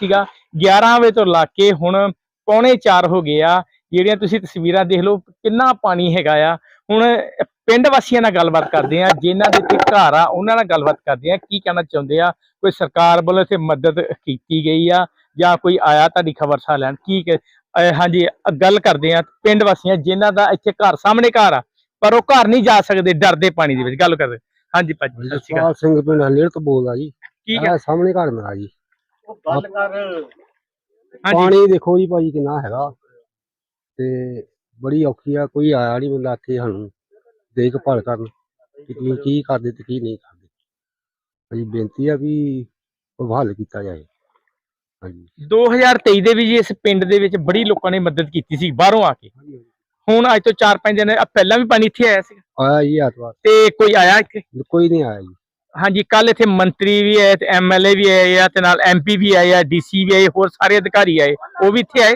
ਸੀਗਾ। 11 ਵਜੇ ਤੋਂ ਲਾ ਕੇ ਹੁਣ ਪੌਣੇ 4 ਹੋ ਗਏ ਆ। ਜਿਹੜੀਆਂ ਤੁਸੀਂ ਤਸਵੀਰਾਂ ਦੇਖ ਲਓ ਕਿੰਨਾ ਪਾਣੀ ਹੈਗਾ ਆ। ਹੁਣ ਪਿੰਡ ਵਾਸੀਆਂ ਨਾਲ ਗੱਲਬਾਤ ਕਰਦੇ ਆ ਜਿਨ੍ਹਾਂ ਦੇ ਇੱਥੇ ਘਰ ਆ ਉਹਨਾਂ ਨਾਲ ਗੱਲਬਾਤ ਕਰਦੇ ਆ ਕੀ ਕਹਿਣਾ ਚਾਹੁੰਦੇ ਆ? ਕੋਈ ਸਰਕਾਰ ਵੱਲੋਂ ਇੱਥੇ ਮਦਦ ਕੀਤੀ ਗਈ ਆ ਜਾਂ ਕੋਈ ਆਇਆ ਤੁਹਾਡੀ ਖਬਰ ਸਾ ਲੈਣ? ਕੀ ਹਾਂਜੀ ਗੱਲ ਕਰਦੇ ਆ ਪਿੰਡ ਵਾਸੀਆਂ ਜਿਨ੍ਹਾਂ ਦਾ ਇੱਥੇ ਘਰ ਸਾਹਮਣੇ ਘਰ ਆ ਪਰ ਉਹ ਘਰ ਨਹੀਂ ਜਾ ਸਕਦੇ ਡਰਦੇ ਪਾਣੀ ਦੇ ਵਿੱਚ। ਗੱਲ ਕਰਦੇ ਹਾਂਜੀ ਭਾਜੀ ਸਤਿ ਸ਼੍ਰੀ ਅਕਾਲ। ਜਸਪਾਲ ਸਿੰਘ ਪਿੰਡ ਹਲੇਰ ਤੋਂ ਬੋਲਦਾ ਜੀ। ਕੀ ਸਾਹਮਣੇ ਘਰ ਮੇਰਾ ਜੀ। ਗੱਲ ਕਰ। ਹਾਂਜੀ। ਪਾਣੀ ਦੇਖੋ ਜੀ ਭਾਜੀ ਕਿੰਨਾ ਹੈਗਾ। ਤੇ ਬੜੀ ਔਖੀ ਆ ਕੋਈ ਆਇਆ ਨਹੀਂ ਬੰਦਾ ਇੱਥੇ ਸਾਨੂੰ ਦੇਖਭਾਲ ਕਰਨ ਕਿ ਕੀ ਕੀ ਕਰਦੇ ਤੇ ਕੀ ਨਹੀਂ ਕਰਦੇ। ਭਾਜੀ ਬੇਨਤੀ ਆ ਵੀ ਉਹ ਹੱਲ ਕੀਤਾ ਜਾਏ। ਹਾਂਜੀ। 2023 ਦੇ ਵੀ ਜੀ ਇਸ ਪਿੰਡ ਦੇ ਵਿੱਚ ਬੜੀ ਲੋਕਾਂ ਨੇ ਮਦਦ ਕੀਤੀ ਸੀ ਬਾਹਰੋਂ ਆ ਕੇ। ਹੁਣ ਅੱਜ ਤੋਂ 4-5 ਦਿਨ ਆ ਪਹਿਲਾਂ ਵੀ ਪਾਣੀ ਇੱਥੇ ਆਇਆ ਸੀ ਆਇਆ ਜੀ ਐਤਵਾਰ। ਤੇ ਕੋਈ ਆਇਆ ਇੱਥੇ? ਕੋਈ ਨਹੀਂ ਆਇਆ ਜੀ। ਹਾਂਜੀ ਕੱਲ ਇੱਥੇ ਮੰਤਰੀ ਵੀ ਆਏ ਤੇ ਐਮਐਲਏ ਵੀ ਆਏ ਆ ਤੇ ਨਾਲ ਐਮਪੀ ਵੀ ਆਏ ਆ ਡੀਸੀ ਵੀ ਆਏ ਹੋਰ ਸਾਰੇ ਅਧਿਕਾਰੀ ਆਏ ਉਹ ਵੀ ਇੱਥੇ ਆਏ?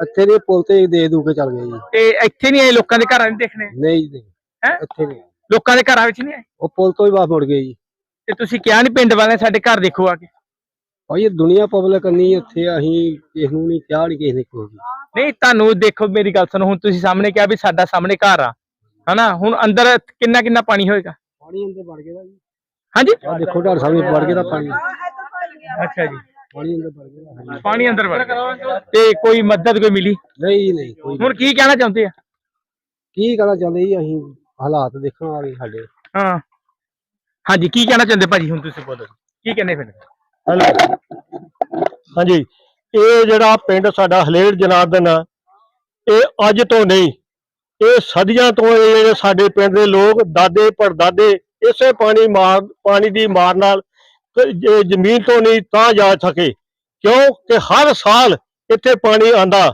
ਇੱਥੇ ਦੇ ਪੁਲ ਤੇ ਦੇ ਦੂ ਕੇ ਚੱਲ ਗਏ ਜੀ। ਤੇ ਇੱਥੇ ਨਹੀਂ ਆਏ ਲੋਕਾਂ ਦੇ ਘਰਾਂ ਨਹੀਂ ਦੇਖਣੇ? ਨਹੀਂ ਜੀ, ਨਹੀਂ ਹੈਂ? ਇੱਥੇ ਨਹੀਂ ਆਏ। ਲੋਕਾਂ ਦੇ ਘਰਾਂ ਵਿੱਚ ਨਹੀਂ ਆਏ? ਉਹ ਪੁਲ ਤੋਂ ਹੀ ਵਾਪਸ ਮੁੜ ਗਏ ਜੀ। ਤੇ ਤੁਸੀਂ ਕਿਹਾ ਨਹੀਂ ਪਿੰਡ ਵਾਲਿਆਂ ਸਾਡੇ ਘਰ ਦੇਖੋ ਆ ਕੇ? ਭਾਈ ਇਹ ਦੁਨੀਆ ਪਬਲਿਕ ਨਹੀਂ ਇੱਥੇ ਅਸੀਂ ਕਿਸ ਨੂੰ ਨਹੀਂ ਕਿਹਾ ਨਹੀਂ ਕਿਸੇ ਨੇ ਕੋਈ ਵੀ। ਨਹੀਂ ਤੁਹਾਨੂੰ ਦੇਖੋ ਮੇਰੀ ਗੱਲ ਸੁਣੋ ਹੁਣ ਤੁਸੀਂ ਸਾਹਮਣੇ ਕਿਹਾ ਵੀ ਸਾਡਾ ਸਾਹਮਣੇ ਘਰ ਆ। ਹਨਾ ਹੁਣ ਅੰਦਰ ਕਿੰਨਾ ਕਿੰਨਾ ਪਾਣੀ ਹੋਏਗਾ? ਪਾਣੀ ਅੰਦਰ ਵੜ ਗਿਆ ਜੀ। ਹਾਂਜੀ? ਆ ਦੇਖੋ ਤੁਹਾਡੇ ਸਾਹਮਣੇ ਵੜ ਗਿਆ ਤਾਂ ਪਾਣੀ। ਅੱਛਾ ਜੀ। ਪਾਣੀ ਅੰਦਰ ਵੜ ਗਿਆ ਹਾਂਜੀ। ਪਾਣੀ ਅੰਦਰ ਵੜ ਗਿਆ। ਤੇ ਕੋਈ ਮਦਦ ਕੋਈ ਮਿਲੀ? ਨਹੀਂ ਨਹੀਂ ਕੋਈ ਹੁਣ ਕੀ ਕਹਿਣਾ ਚਾਹੁੰਦੇ ਆ? ਕੀ ਕਹਿਣਾ ਚਾਹੁੰਦੇ ਜੀ ਅਸੀਂ? ਹਾਲਾਤ ਦੇਖਣ ਵਾਲੇ ਸਾਡੇ। ਹਾਂ। ਹਾਂਜੀ ਕੀ ਕਹਿਣਾ ਚਾਹੁੰਦੇ ਭਾਜੀ ਹੁਣ ਤੁਸੀਂ ਬੋਲੋ। ਕੀ ਕਹਿੰਦੇ ਫਿਰ? ਹੈਲੋ। ਹਾਂਜੀ ਇਹ ਜਿਹੜਾ ਪਿੰਡ ਸਾਡਾ ਹਲੇੜ ਜਨਾਰਦਨ ਆ ਇਹ ਅੱਜ ਤੋਂ ਨਹੀਂ ਇਹ ਸਦੀਆਂ ਤੋਂ ਇਹ ਜਿਹੜੇ ਸਾਡੇ ਪਿੰਡ ਦੇ ਲੋਕ ਦਾਦੇ ਪੜਦਾਦੇ ਇਸੇ ਪਾਣੀ ਮਾਰ ਪਾਣੀ ਦੀ ਮਾਰ ਨਾਲ ਜ਼ਮੀਨ ਤੋਂ ਨਹੀਂ ਤਾਂ ਜਾ ਸਕੇ ਕਿਉਂ ਕਿ ਹਰ ਸਾਲ ਇੱਥੇ ਪਾਣੀ ਆਂਦਾ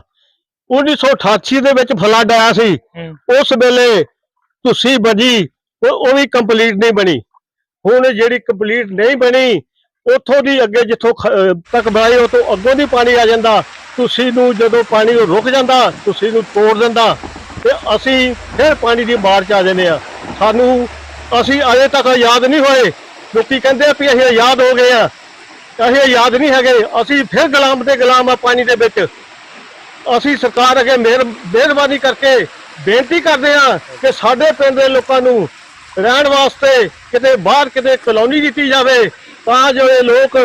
1988 ਦੇ ਵਿੱਚ ਫਲੱਡ ਆਇਆ ਸੀ। ਉਸ ਵੇਲੇ ਤੁਸੀਂ ਬਜੀ ਉਹ ਵੀ ਕੰਪਲੀਟ ਨਹੀਂ ਬਣੀ। ਹੁਣ ਜਿਹੜੀ ਕੰਪਲੀਟ ਨਹੀਂ ਬਣੀ ਉੱਥੋਂ ਦੀ ਅੱਗੇ ਜਿੱਥੋਂ ਤੱਕ ਬਣਾਈ ਉਹ ਤੋਂ ਅੱਗੋਂ ਦੀ ਪਾਣੀ ਆ ਜਾਂਦਾ। ਤੁਸੀਂ ਨੂੰ ਜਦੋਂ ਪਾਣੀ ਉਹ ਰੁਕ ਜਾਂਦਾ ਤੁਸੀਂ ਨੂੰ ਤੋੜ ਦਿੰਦਾ। ਤੇ ਅਸੀਂ ਫਿਰ ਪਾਣੀ ਦੀ ਮਾਰ ਚ ਆ ਜਾਂਦੇ ਆ ਸਾਨੂੰ ਅਸੀਂ ਅਜੇ ਤੱਕ ਆਜ਼ਾਦ ਨਹੀਂ ਹੋਏ। ਲੋਕੀ ਕਹਿੰਦੇ ਆ ਵੀ ਅਸੀਂ ਆਜ਼ਾਦ ਹੋ ਗਏ ਆ। ਅਸੀਂ ਆਜ਼ਾਦ ਨਹੀਂ ਹੈਗੇ। ਅਸੀਂ ਫਿਰ ਗੁਲਾਮ ਦੇ ਗੁਲਾਮ ਆ ਪਾਣੀ ਦੇ ਵਿੱਚ। ਅਸੀਂ ਸਰਕਾਰ ਅੱਗੇ ਮਿਹਰਬਾਨੀ ਕਰਕੇ ਬੇਨਤੀ ਕਰਦੇ ਆ ਕਿ ਸਾਡੇ ਪਿੰਡ ਦੇ ਲੋਕਾਂ ਨੂੰ ਰਹਿਣ ਵਾਸਤੇ ਕਿਤੇ ਬਾਹਰ ਕਿਤੇ ਕਲੋਨੀ ਦਿੱਤੀ ਜਾਵੇ ਤਾਂ ਜੋ ਇਹ ਲੋਕ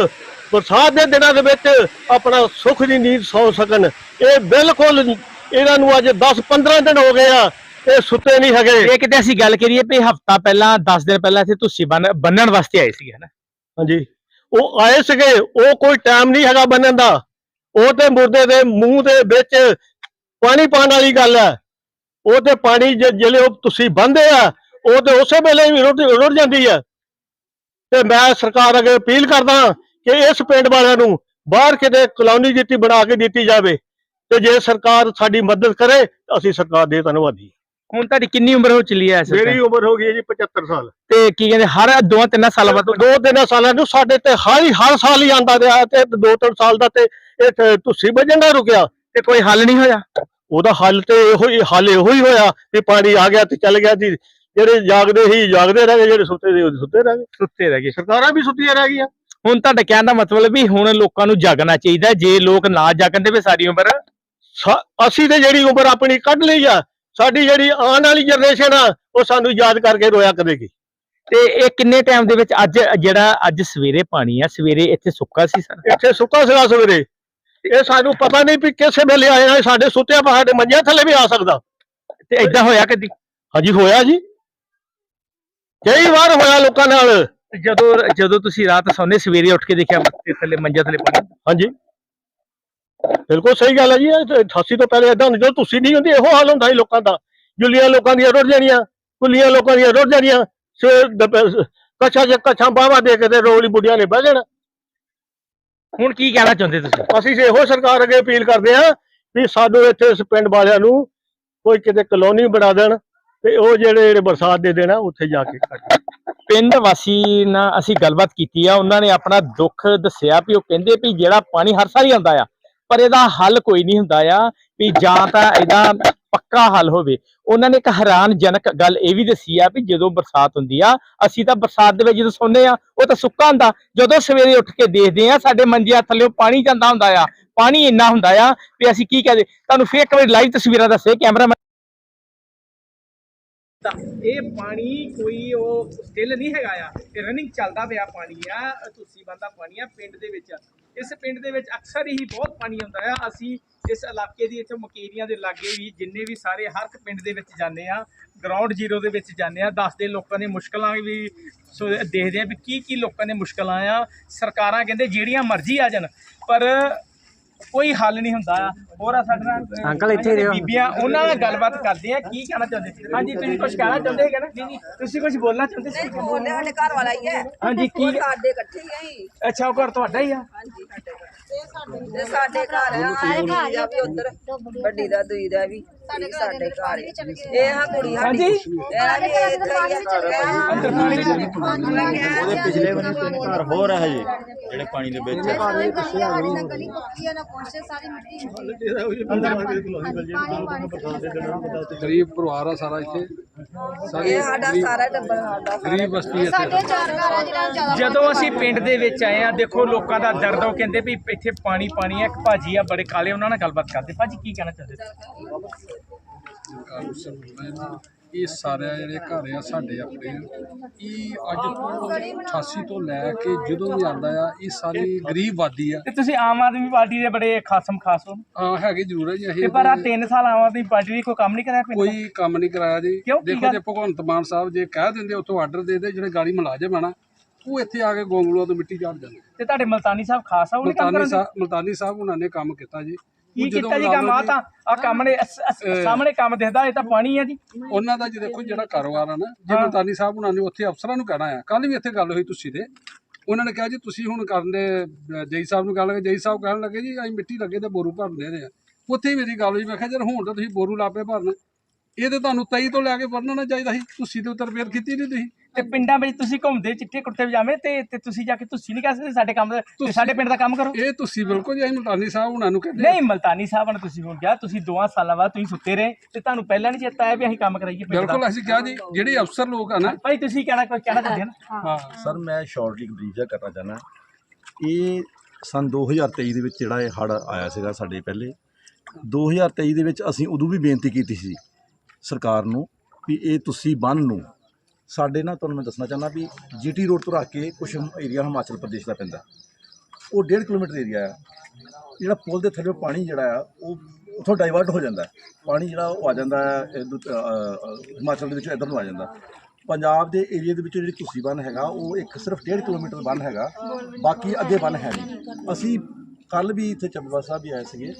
ਬਰਸਾਤ ਦੇ ਦਿਨਾਂ ਦੇ ਵਿੱਚ ਆਪਣਾ ਸੁੱਖ ਦੀ ਨੀਂਦ ਸੌ ਸਕਣ। ਇਹ ਬਿਲਕੁਲ ਇਹਨਾਂ ਨੂੰ ਅੱਜ 10 15 ਦਿਨ ਹੋ ਗਏ ਆ ਇਹ ਸੁੱਤੇ ਨਹੀਂ ਹੈਗੇ। ਇਹ ਕਿਤੇ ਅਸੀਂ ਗੱਲ ਕਰੀਏ ਵੀ ਹਫਤਾ ਪਹਿਲਾਂ 10 ਦਿਨ ਪਹਿਲਾਂ ਇੱਥੇ ਤੁਸੀਂ ਬੰਨ ਬੰਨਣ ਵਾਸਤੇ ਆਏ ਸੀਗੇ ਹਨਾ? ਹਾਂਜੀ। ਉਹ ਆਏ ਸੀਗੇ ਉਹ ਕੋਈ ਟਾਈਮ ਨਹੀਂ ਹੈਗਾ ਬੰਨਣ ਦਾ। ਉਹ ਤੇ ਮੁਰਦੇ ਦੇ ਮੂੰਹ ਦੇ ਵਿੱਚ ਪਾਣੀ ਪਾਣ ਵਾਲੀ ਗੱਲ ਹੈ। ਉਹ ਤੇ ਪਾਣੀ ਜਿਹੜੇ ਉਹ ਤੁਸੀਂ ਬੰਦੇ ਆ ਉਹ ਤੇ ਉਸੇ ਵੇਲੇ ਹੀ ਰੁੜ ਰੁੜ ਜਾਂਦੀ ਹੈ। ਤੇ ਮੈਂ ਸਰਕਾਰ ਅੱਗੇ ਅਪੀਲ ਕਰਦਾ ਕਿ ਇਸ ਪਿੰਡ ਵਾਲਿਆਂ ਨੂੰ ਬਾਹਰ ਕਿਤੇ ਕਲੋਨੀ ਦਿੱਤੀ ਬਣਾ ਕੇ ਦਿੱਤੀ ਜਾਵੇ। ਤੇ ਜੇ ਸਰਕਾਰ ਸਾਡੀ ਮਦਦ ਕਰੇ ਅਸੀਂ ਸਰਕਾਰ ਦੇ ਧੰਨਵਾਦੀ ਹੁਣ ਤੁਹਾਡੀ ਕਿੰਨੀ ਉਮਰ ਹੋ ਚੱਲੀ ਹੈ ਇਸ ਮੇਰੀ? ਉਮਰ ਹੋ ਗਈ ਹੈ ਜੀ 75 ਸਾਲ। ਤੇ ਕੀ ਕਹਿੰਦੇ ਹਰ ਦੋ ਤਿੰਨ ਸਾਲਾਂ ਬਾਅਦ ਦੋ ਤਿੰਨ ਸਾਲਾਂ ਨੂੰ ਸਾਡੇ ਤੇ ਹਰ ਹੀ ਹਰ ਸਾਲ ਹੀ ਆਂਦਾ ਰਿਹਾ ਤੇ ਦੋ ਤਿੰਨ ਸਾਲ ਦਾ ਤੇ ਇਹ ਤੇ ਤੁਸੀਂ ਵੱਜਣ ਨਾ ਰੁਕਿਆ ਤੇ ਕੋਈ ਹੱਲ ਨਹੀਂ ਹੋਇਆ। ਉਹਦਾ ਹੱਲ ਤੇ ਇਹੋ ਹੀ ਹੱਲ ਇਹੋ ਹੀ ਹੋਇਆ ਵੀ ਪਾਣੀ ਆ ਗਿਆ ਤੇ ਚੱਲ ਗਿਆ ਜੀ। ਜਿਹੜੇ ਜਾਗਦੇ ਸੀ ਜਾਗਦੇ ਰਹਿ ਗਏ ਜਿਹੜੇ ਸੁੱਤੇ ਸੀ ਉਹ ਸੁੱਤੇ ਰਹਿ ਗਏ। ਸੁੱਤੇ ਰਹਿ ਗਏ। ਸਰਕਾਰਾਂ ਵੀ ਸੁੱਤੀਆਂ ਰਹਿ ਗਈਆਂ। ਹੁਣ ਤੁਹਾਡਾ ਕਹਿਣ ਦਾ ਮਤਲਬ ਵੀ ਹੁਣ ਲੋਕਾਂ ਨੂੰ ਜਾਗਣਾ ਚਾਹੀਦਾ ਜੇ ਲੋਕ ਨਾ ਜਾਗਣ ਤੇ ਵੀ ਸਾਰੀ ਉਮਰ। ਸਾ- ਅਸੀਂ ਤੇ ਜਿਹੜੀ ਉਮਰ ਆਪਣੀ ਕੱਢ ਲਈ ਆ ਸਾਡੀ ਜਿਹੜੀ ਆਉਣ ਵਾਲੀ ਜਨਰੇਸ਼ਨ ਆ ਉਹ ਸਾਨੂੰ ਯਾਦ ਕਰਕੇ ਰੋਇਆ ਕਰੇਗੀ। ਤੇ ਇਹ ਕਿੰਨੇ ਟਾਈਮ ਦੇ ਵਿੱਚ ਅੱਜ ਜਿਹੜਾ ਅੱਜ ਸਵੇਰੇ ਪਾਣੀ ਆ ਸਵੇਰੇ ਇੱਥੇ ਸੁੱਕਾ ਸੀ ਸਰ? ਇੱਥੇ ਸੁੱਕਾ ਸਿਰਾ ਸਵੇਰੇ। ਇਹ ਸਾਨੂੰ ਪਤਾ ਨਹੀਂ ਵੀ ਕਿਸੇ ਵੇਲੇ ਨਾ ਸਾਡੇ ਸੁੱਤਿਆਂ ਪਹਾੜ ਦੇ ਮੰਜਿਆਂ ਥੱਲੇ ਵੀ ਆ ਸਕਦਾ। ਤੇ ਏਦਾਂ ਹੋਇਆ ਕਦੀ? ਹਾਂਜੀ ਹੋਇਆ ਜੀ। ਕਈ ਵਾਰ ਹੋਇਆ ਲੋਕਾਂ ਨਾਲ। ਜਦੋਂ ਜਦੋਂ ਤੁਸੀਂ ਰਾਤ ਸੌਂਦੇ ਸਵੇਰੇ ਉੱਠ ਕੇ ਦੇਖਿਆ ਥੱਲੇ ਮੰਜਾ ਥੱਲੇ ਪਾਣੀ? ਹਾਂਜੀ। ਬਿਲਕੁਲ ਸਹੀ ਗੱਲ ਹੈ ਜੀ ਇਹ ਤੇ 88 ਤੋਂ ਪਹਿਲੇ ਇਦਾਂ ਹੁੰਦਾ ਜਦੋਂ ਤੁਸੀਂ ਨਹੀਂ ਹੁੰਦੀ ਇਹੋ ਹਾਲ ਹੁੰਦਾ ਸੀ ਲੋਕਾਂ ਦਾ। ਜੁਲੀਆਂ ਲੋਕਾਂ ਦੀਆਂ ਰੁੜ ਜਾਣੀਆਂ ਕੁੱਲੀਆਂ ਲੋਕਾਂ ਦੀਆਂ ਰੁੜ ਜਾਣੀਆਂ ਦੁਪਹਿਰ- ਕੱਛਾ ਜੇ ਕੱਛਾ ਬਾਵਾ ਦੇ ਕੇ ਤੇ ਰੋਲੀ ਬੁੱਢੀਆਂ ਨੇ ਬਹਿ ਜਾਣਾ। ਹੁਣ ਕੀ ਕਹਿਣਾ ਚਾਹੁੰਦੇ ਤੁਸੀਂ? ਅਸੀਂ ਤੇ ਇਹੋ ਸਰਕਾਰ ਅੱਗੇ ਅਪੀਲ ਕਰਦੇ ਹਾਂ ਵੀ ਸਾਨੂੰ ਇੱਥੇ ਇਸ ਪਿੰਡ ਵਾਲਿਆਂ ਨੂੰ ਕੋਈ ਕਿਤੇ ਕਲੋਨੀ ਬਣਾ ਦੇਣ ਤੇ ਉਹ ਜਿਹੜੇ ਜਿਹੜੇ ਬਰਸਾਤ ਦੇ ਦੇਣਾ ਉੱਥੇ ਜਾ ਕੇ ਕੱਟ ਪਿੰਡ ਵਾਸੀ ਨਾਲ ਅਸੀਂ ਗੱਲਬਾਤ ਕੀਤੀ ਆ ਉਹਨਾਂ ਨੇ ਆਪਣਾ ਦੁੱਖ ਦੱਸਿਆ ਵੀ ਉਹ ਕਹਿੰਦੇ ਵੀ ਜਿਹੜਾ ਪਾਣੀ ਹਰ ਸਾਲ ਹੀ ਆਉਂਦਾ ਆ ਪਰ ਇਹਦਾ ਹੱਲ ਕੋਈ ਨਹੀਂ ਹੁੰਦਾ ਆ ਵੀ ਜਾਂ ਤਾਂ ਇਹਦਾ ਪੱਕਾ ਹੱਲ ਹੋਵੇ। ਉਹਨਾਂ ਨੇ ਇੱਕ ਹੈਰਾਨਜਨਕ ਗੱਲ ਇਹ ਵੀ ਦੱਸੀ ਆ ਵੀ ਜਦੋਂ ਬਰਸਾਤ ਹੁੰਦੀ ਆ, ਅਸੀਂ ਤਾਂ ਬਰਸਾਤ ਦੇ ਵਿੱਚ ਜਦੋਂ ਸੌਂਦੇ ਆ, ਉਹ ਤਾਂ ਸੁੱਕਾ ਹੁੰਦਾ। ਜਦੋਂ ਸਵੇਰੇ ਉੱਠ ਕੇ ਦੇਖਦੇ ਆ, ਸਾਡੇ ਮੰਜਿਆਂ ਥੱਲੇ ਪਾਣੀ ਜਾਂਦਾ ਹੁੰਦਾ ਆ। ਪਾਣੀ ਇੰਨਾ ਹੁੰਦਾ ਆ ਵੀ ਅਸੀਂ ਕੀ ਕਹਦੇ ਤੁਹਾਨੂੰ ਫੇਰ ਇੱਕ ਵਾਰੀ ਲਾਈਵ ਤਸਵੀਰਾਂ ਦੱਸੇ, ਕੈਮਰਾਮੈਨ ਤਾਂ ਇਹ ਪਾਣੀ ਕੋਈ ਉਹ ਸਟਿਲ ਨਹੀਂ ਹੈਗਾ ਆ। ਇਹ ਰਨਿੰਗ ਚੱਲਦਾ ਪਿਆ ਪਾਣੀ ਆ ਤੁਸੀਂ ਬੰਦਾ ਪਾਣੀ ਆ ਪਿੰਡ ਦੇ ਵਿੱਚ। ਇਸ ਪਿੰਡ ਦੇ ਵਿੱਚ ਅਕਸਰ ਹੀ ਬਹੁਤ ਪਾਣੀ ਆਉਂਦਾ ਆ। ਅਸੀਂ ਇਸ ਇਲਾਕੇ ਦੀ ਇੱਥੇ ਮਕੇਰੀਆਂ ਦੇ ਲਾਗੇ ਵੀ ਜਿੰਨੇ ਵੀ ਸਾਰੇ ਹਰ ਇੱਕ ਪਿੰਡ ਦੇ ਵਿੱਚ ਜਾਂਦੇ ਆ ਗਰਾਊਂਡ ਜ਼ੀਰੋ ਦੇ ਵਿੱਚ ਜਾਂਦੇ ਆ, ਦੱਸਦੇ ਲੋਕਾਂ ਨੇ ਮੁਸ਼ਕਲਾਂ ਵੀ ਸੋ ਦੇਖਦੇ ਆ ਵੀ ਕੀ ਕੀ ਲੋਕਾਂ ਨੇ ਮੁਸ਼ਕਲਾਂ ਆ। ਸਰਕਾਰਾਂ ਕਹਿੰਦੇ ਜਿਹੜੀਆਂ ਮਰਜ਼ੀ ਆ ਜਾਣ, ਪਰ ਕੋਈ ਹੱਲ ਨਹੀਂ ਹੁੰਦਾ। ਆ ਹੋਰ ਆ ਸਾਡੇ ਨਾਲ ਅੰਕਲ ਇੱਥੇ ਰਹੋ। ਬੀਬੀਆਂ ਉਹਨਾਂ ਨਾਲ ਗੱਲਬਾਤ ਕਰਦੇ ਆ ਕੀ ਕਹਿਣਾ ਚਾਹੁੰਦੇ ਹਾਂਜੀ ਤੁਸੀਂ ਕੁਝ ਕਹਿਣਾ ਚਾਹੁੰਦੇ ਹੈਗੇ ਨਾ? ਤੁਸੀਂ ਕੁਝ ਬੋਲਣਾ ਚਾਹੁੰਦੇ ਸੀ? ਨਹੀਂ ਬੋਲੇ ਸਾਡੇ ਘਰ ਵਾਲਾ ਹੀ ਹੈ। ਹਾਂਜੀ ਕੀ ਸਾਡੇ ਇਕੱਠੇ ਹੀ ਆਈ ਅੱਛਾ ਉਹ ਘਰ ਤੁਹਾਡਾ ਹੀ ਆ? ਹਾਂਜੀ ਸਾਡੇ ਸਾਡੇ ਘਰ ਆ ਆਏ ਘਰ ਆ ਵੀ ਉਧਰ ਵੱਡੀ ਦਾ ਦੂਈ ਦਾ ਵੀ। ਸਾਡੇ ਘਰ ਹੈ। ਇਹ ਆ ਕੁੜੀ ਸਾਡੀ ਹਾਂਜੀ। ਇਹ ਵੀ ਇੱਥੇ ਹੀ ਆ। ਅੰਦਰ ਪਾਣੀ ਵਿੱਚ ਉਹਦੇ ਪਿਛਲੇ ਬੰਨੇ ਤਿੰਨ ਘਰ ਹੋਰ ਹੈ ਹਜੇ ਜਿਹੜੇ ਪਾਣੀ ਦੇ ਵਿੱਚ। ਹੈ। ਗਰੀਬ ਪਰਿਵਾਰ ਆ ਸਾਰਾ ਇੱਥੇ। ਇਹ ਸਾਡਾ ਸਾਰਾ ਟੱਬਰ ਸਾਡਾ ਸਾਰਾ ਗਰੀਬ ਬਸਤੀ ਹੈ ਸਾਡੇ ਚਾਰ ਘਰ ਆ ਜਿਹੜਾ ਜ਼ਿਆਦਾ ਜਦੋਂ ਅਸੀਂ ਪਿੰਡ ਦੇ ਵਿੱਚ ਆਏ ਆ ਦੇਖੋ ਲੋਕਾਂ ਦਾ ਦਰਦ ਉਹ ਕਹਿੰਦੇ ਵੀ ਇੱਥੇ ਪਾਣੀ ਪਾਣੀ ਆ ਇੱਕ ਭਾਜੀ ਆ ਬੜੇ ਕਾਲੇ ਉਹਨਾਂ ਨਾਲ ਗੱਲਬਾਤ ਕਰਦੇ। ਭਾਜੀ ਕੀ ਕਹਿਣਾ ਚਾਹੁੰਦੇ ਇਹ ਸਾਰੇ ਜਿਹੜੇ ਘਰ ਆ ਸਾਡੇ ਆਪਣੇ ਆ, ਇਹ ਅੱਜ ਤੋਂ 88 ਤੋਂ ਲੈ ਕੇ ਜਦੋਂ ਵੀ ਆਉਂਦਾ ਆ ਇਹ ਸਾਰੀ ਗਰੀਬ ਵਾਦੀ ਆ। ਤੇ ਤੁਸੀਂ ਆਮ ਆਦਮੀ ਪਾਰਟੀ ਦੇ ਬੜੇ ਖਾਸਮ ਖਾਸ ਹੋ। ਹਾਂ ਹੈਗੇ ਜ਼ਰੂਰ ਹੈ ਜੀ ਤੇ ਪਰ ਆ 3 ਸਾਲ ਆਮ ਆਦਮੀ ਪਾਰਟੀ ਨੇ ਕੋਈ ਕੰਮ ਨਹੀਂ ਕਰਿਆ ਪਿੰਡ? ਕੋਈ ਕੰਮ ਨਹੀਂ ਕਰਾਇਆ ਜੀ। ਕਿਉਂ? ਕੀ ਦੇਖੋ ਗੱਲ? ਜੇ ਭਗਵੰਤ ਮਾਨ ਸਾਹਿਬ ਜੇ ਕਹਿ ਦਿੰਦੇ ਉੱਥੋਂ ਆਰਡਰ ਦੇ ਦੇ ਜਿਹੜੇ ਗਾੜੀ ਮੁਲਾਜ਼ਮ ਆ ਨਾ ਉਹ ਇੱਥੇ ਆ ਕੇ ਗੋਂਗਲੂਆਂ ਤੋਂ ਮਿੱਟੀ ਝਾੜ ਜਾਂਦੇ। ਤੇ ਤੁਹਾਡੇ ਮਲਤਾਨੀ ਸਾਹਿਬ ਖਾਸ ਆ ਉਹਨੇ ਕੰਮ ਮਲਤਾਨੀ ਕਰਨ ਸਾਹਿਬ ਮਲਤਾਨੀ ਸਾਹਿਬ ਉਹਨਾਂ ਨੇ ਕੰਮ ਕੀਤਾ ਜੀ। ਕੀ ਕੀਤਾ ਜੀ ਕੰਮ ਆ ਤਾਂ ਆ ਕੰਮ ਨੇ ਅਸ- ਅਸ- ਸਾਹਮਣੇ ਕੰਮ ਦਿਖਦਾ ਇਹ ਤਾਂ ਪਾਣੀ ਆ ਜੀ। ਉਹਨਾਂ ਦਾ ਜੀ ਦੇਖੋ ਜਿਹੜਾ ਕਾਰੋਬਾਰ ਆ ਨਾ ਜੇ ਮਲਤਾਨੀ ਸਾਹਿਬ ਉਹਨਾਂ ਨੇ ਉੱਥੇ ਅਫਸਰਾਂ ਨੂੰ ਕਹਿਣਾ ਆ। ਕੱਲ ਵੀ ਇੱਥੇ ਗੱਲ ਹੋਈ ਤੁਸੀਂ ਦੇ। ਉਹਨਾਂ ਨੇ ਕਿਹਾ ਜੀ ਤੁਸੀਂ ਹੁਣ ਕਰਨੇ ਜਈ ਸਾਹਿਬ ਨੂੰ ਕਹਿਣ ਲੱਗੇ ਜਈ ਸਾਹਿਬ ਕਹਿਣ ਲੱਗੇ ਜੀ ਅਸੀਂ ਮਿੱਟੀ ਲੱਗੇ ਤੇ ਬੋਰੂ ਭਰਨ ਦੇ ਰਹੇ ਆ। ਉੱਥੇ ਹੀ ਮੇਰੀ ਗੱਲ ਹੋਈ ਮੈਂ ਕਿਹਾ ਜਰ ਹੁਣ ਤਾਂ ਤੁਸੀਂ ਬੋਰੂ ਲਾਪੇ ਭਰਨ। ਇਹ ਤੇ ਤੁਹਾਨੂੰ 23 ਤੋਂ ਲੈ ਕੇ ਵਰਨਣਾ ਚਾਹੀਦਾ ਸੀ ਤੁਸੀਂ ਤੇ ਉੱਤਰ ਰਿਪੇਅਰ ਕੀਤੀ ਨਹੀਂ ਤੁਸੀਂ। ਤੇ ਪਿੰਡਾਂ ਵਿੱਚ ਤੁਸੀਂ ਘੁੰਮਦੇ ਚਿੱਟੇ ਕੁੜਤੇ ਪਜਾਮੇ ਤੇ ਤੇ ਤੁਸੀਂ ਜਾ ਕੇ ਤੁਸੀਂ ਨਹੀਂ ਕਹਿ ਸਕਦੇ ਸਾਡੇ ਕੰਮ ਦਾ ਤੇ ਸਾਡੇ ਪਿੰਡ ਦਾ ਕੰਮ ਕਰੋ। ਇਹ ਤੁਸੀਂ ਬਿਲਕੁਲ ਜੀ ਅਸੀਂ ਮਲਤਾਨੀ ਸਾਹਿਬ ਉਹਨਾਂ ਨੂੰ ਕਹਿੰਦੇ ਨਹੀਂ ਮਲਤਾਨੀ ਸਾਹਿਬ ਨੇ ਤੁਸੀਂ ਹੁਣ ਕਿਹਾ ਤੁਸੀਂ ਦੋਆਂ ਸਾਲਾਂ ਬਾਅਦ ਤੁਸੀਂ ਸੁੱਤੇ ਰਹੇ ਤੇ ਤੁਹਾਨੂੰ ਪਹਿਲਾਂ ਨਹੀਂ ਚੇਤਾ ਆਇਆ ਵੀ ਅਸੀਂ ਕੰਮ ਕਰਾਈਏ ਪਿੰਡ ਦਾ। ਬਿਲਕੁਲ ਅਸੀਂ ਕਿਹਾ ਜੀ ਜਿਹੜੇ ਅਫਸਰ ਲੋਕ ਆ ਨਾ। ਭਾਈ ਤੁਸੀਂ ਕਹਿਣਾ ਕੋਈ ਕਹਿਣਾ ਚਾਹੁੰਦੇ ਹੋ ਨਾ? ਹਾਂ। ਸਰ ਮੈਂ ਸ਼ਾਰਟਲੀ ਬਰੀਫ ਜਿਹਾ ਕਰਨਾ ਚਾਹੁੰਦਾ। ਇਹ ਸਨ 2023 ਦੇ ਵਿੱਚ ਜਿਹੜਾ ਇਹ ਹੜ੍ਹ ਆਇਆ ਸੀਗਾ ਸਾਡੇ ਪਹਿਲੇ 2023 ਦੇ ਵਿੱਚ ਅਸੀਂ ਉਦੋਂ ਵੀ ਬੇਨਤੀ ਕੀਤੀ ਸੀ ਸਰਕਾਰ ਨੂੰ ਵੀ ਇਹ ਤੁਸੀਂ ਬੰਨ ਨੂੰ। ਸਾਡੇ ਨਾਲ ਤੁਹਾਨੂੰ ਮੈਂ ਦੱਸਣਾ ਚਾਹੁੰਦਾ ਵੀ ਜੀਟੀ ਰੋਡ ਤੋਂ ਰੱਖ ਕੇ ਕੁਝ ਏਰੀਆ ਹਿਮਾਚਲ ਪ੍ਰਦੇਸ਼ ਦਾ ਪੈਂਦਾ। ਉਹ 1.5 ਕਿਲੋਮੀਟਰ ਏਰੀਆ ਆ। ਜਿਹੜਾ ਪੁਲ ਦੇ ਥੱਲੇ ਪਾਣੀ ਜਿਹੜਾ ਆ ਉਹ ਉੱਥੋਂ ਡਾਈਵਰਟ ਹੋ ਜਾਂਦਾ। ਪਾਣੀ ਜਿਹੜਾ ਉਹ ਆ ਜਾਂਦਾ ਇੱਧਰ, ਹਿਮਾਚਲ ਦੇ ਵਿੱਚ ਇੱਧਰ ਨੂੰ ਆ ਜਾਂਦਾ। ਪੰਜਾਬ ਦੇ ਏਰੀਆ ਦੇ ਵਿੱਚ ਜਿਹੜੀ ਤੁਸੀਂ ਬੰਨ ਹੈਗਾ ਉਹ ਇੱਕ ਸਿਰਫ 1.5 ਕਿਲੋਮੀਟਰ ਬੰਨ ਹੈਗਾ। ਬਾਕੀ ਅੱਗੇ ਬੰਨ ਹੈ ਨਹੀਂ। ਅਸੀਂ ਕੱਲ ਵੀ ਇੱਥੇ ਚੱਬੇਵਾਲ ਸਾਹਿਬ ਵੀ ਆਏ ਸੀਗੇ,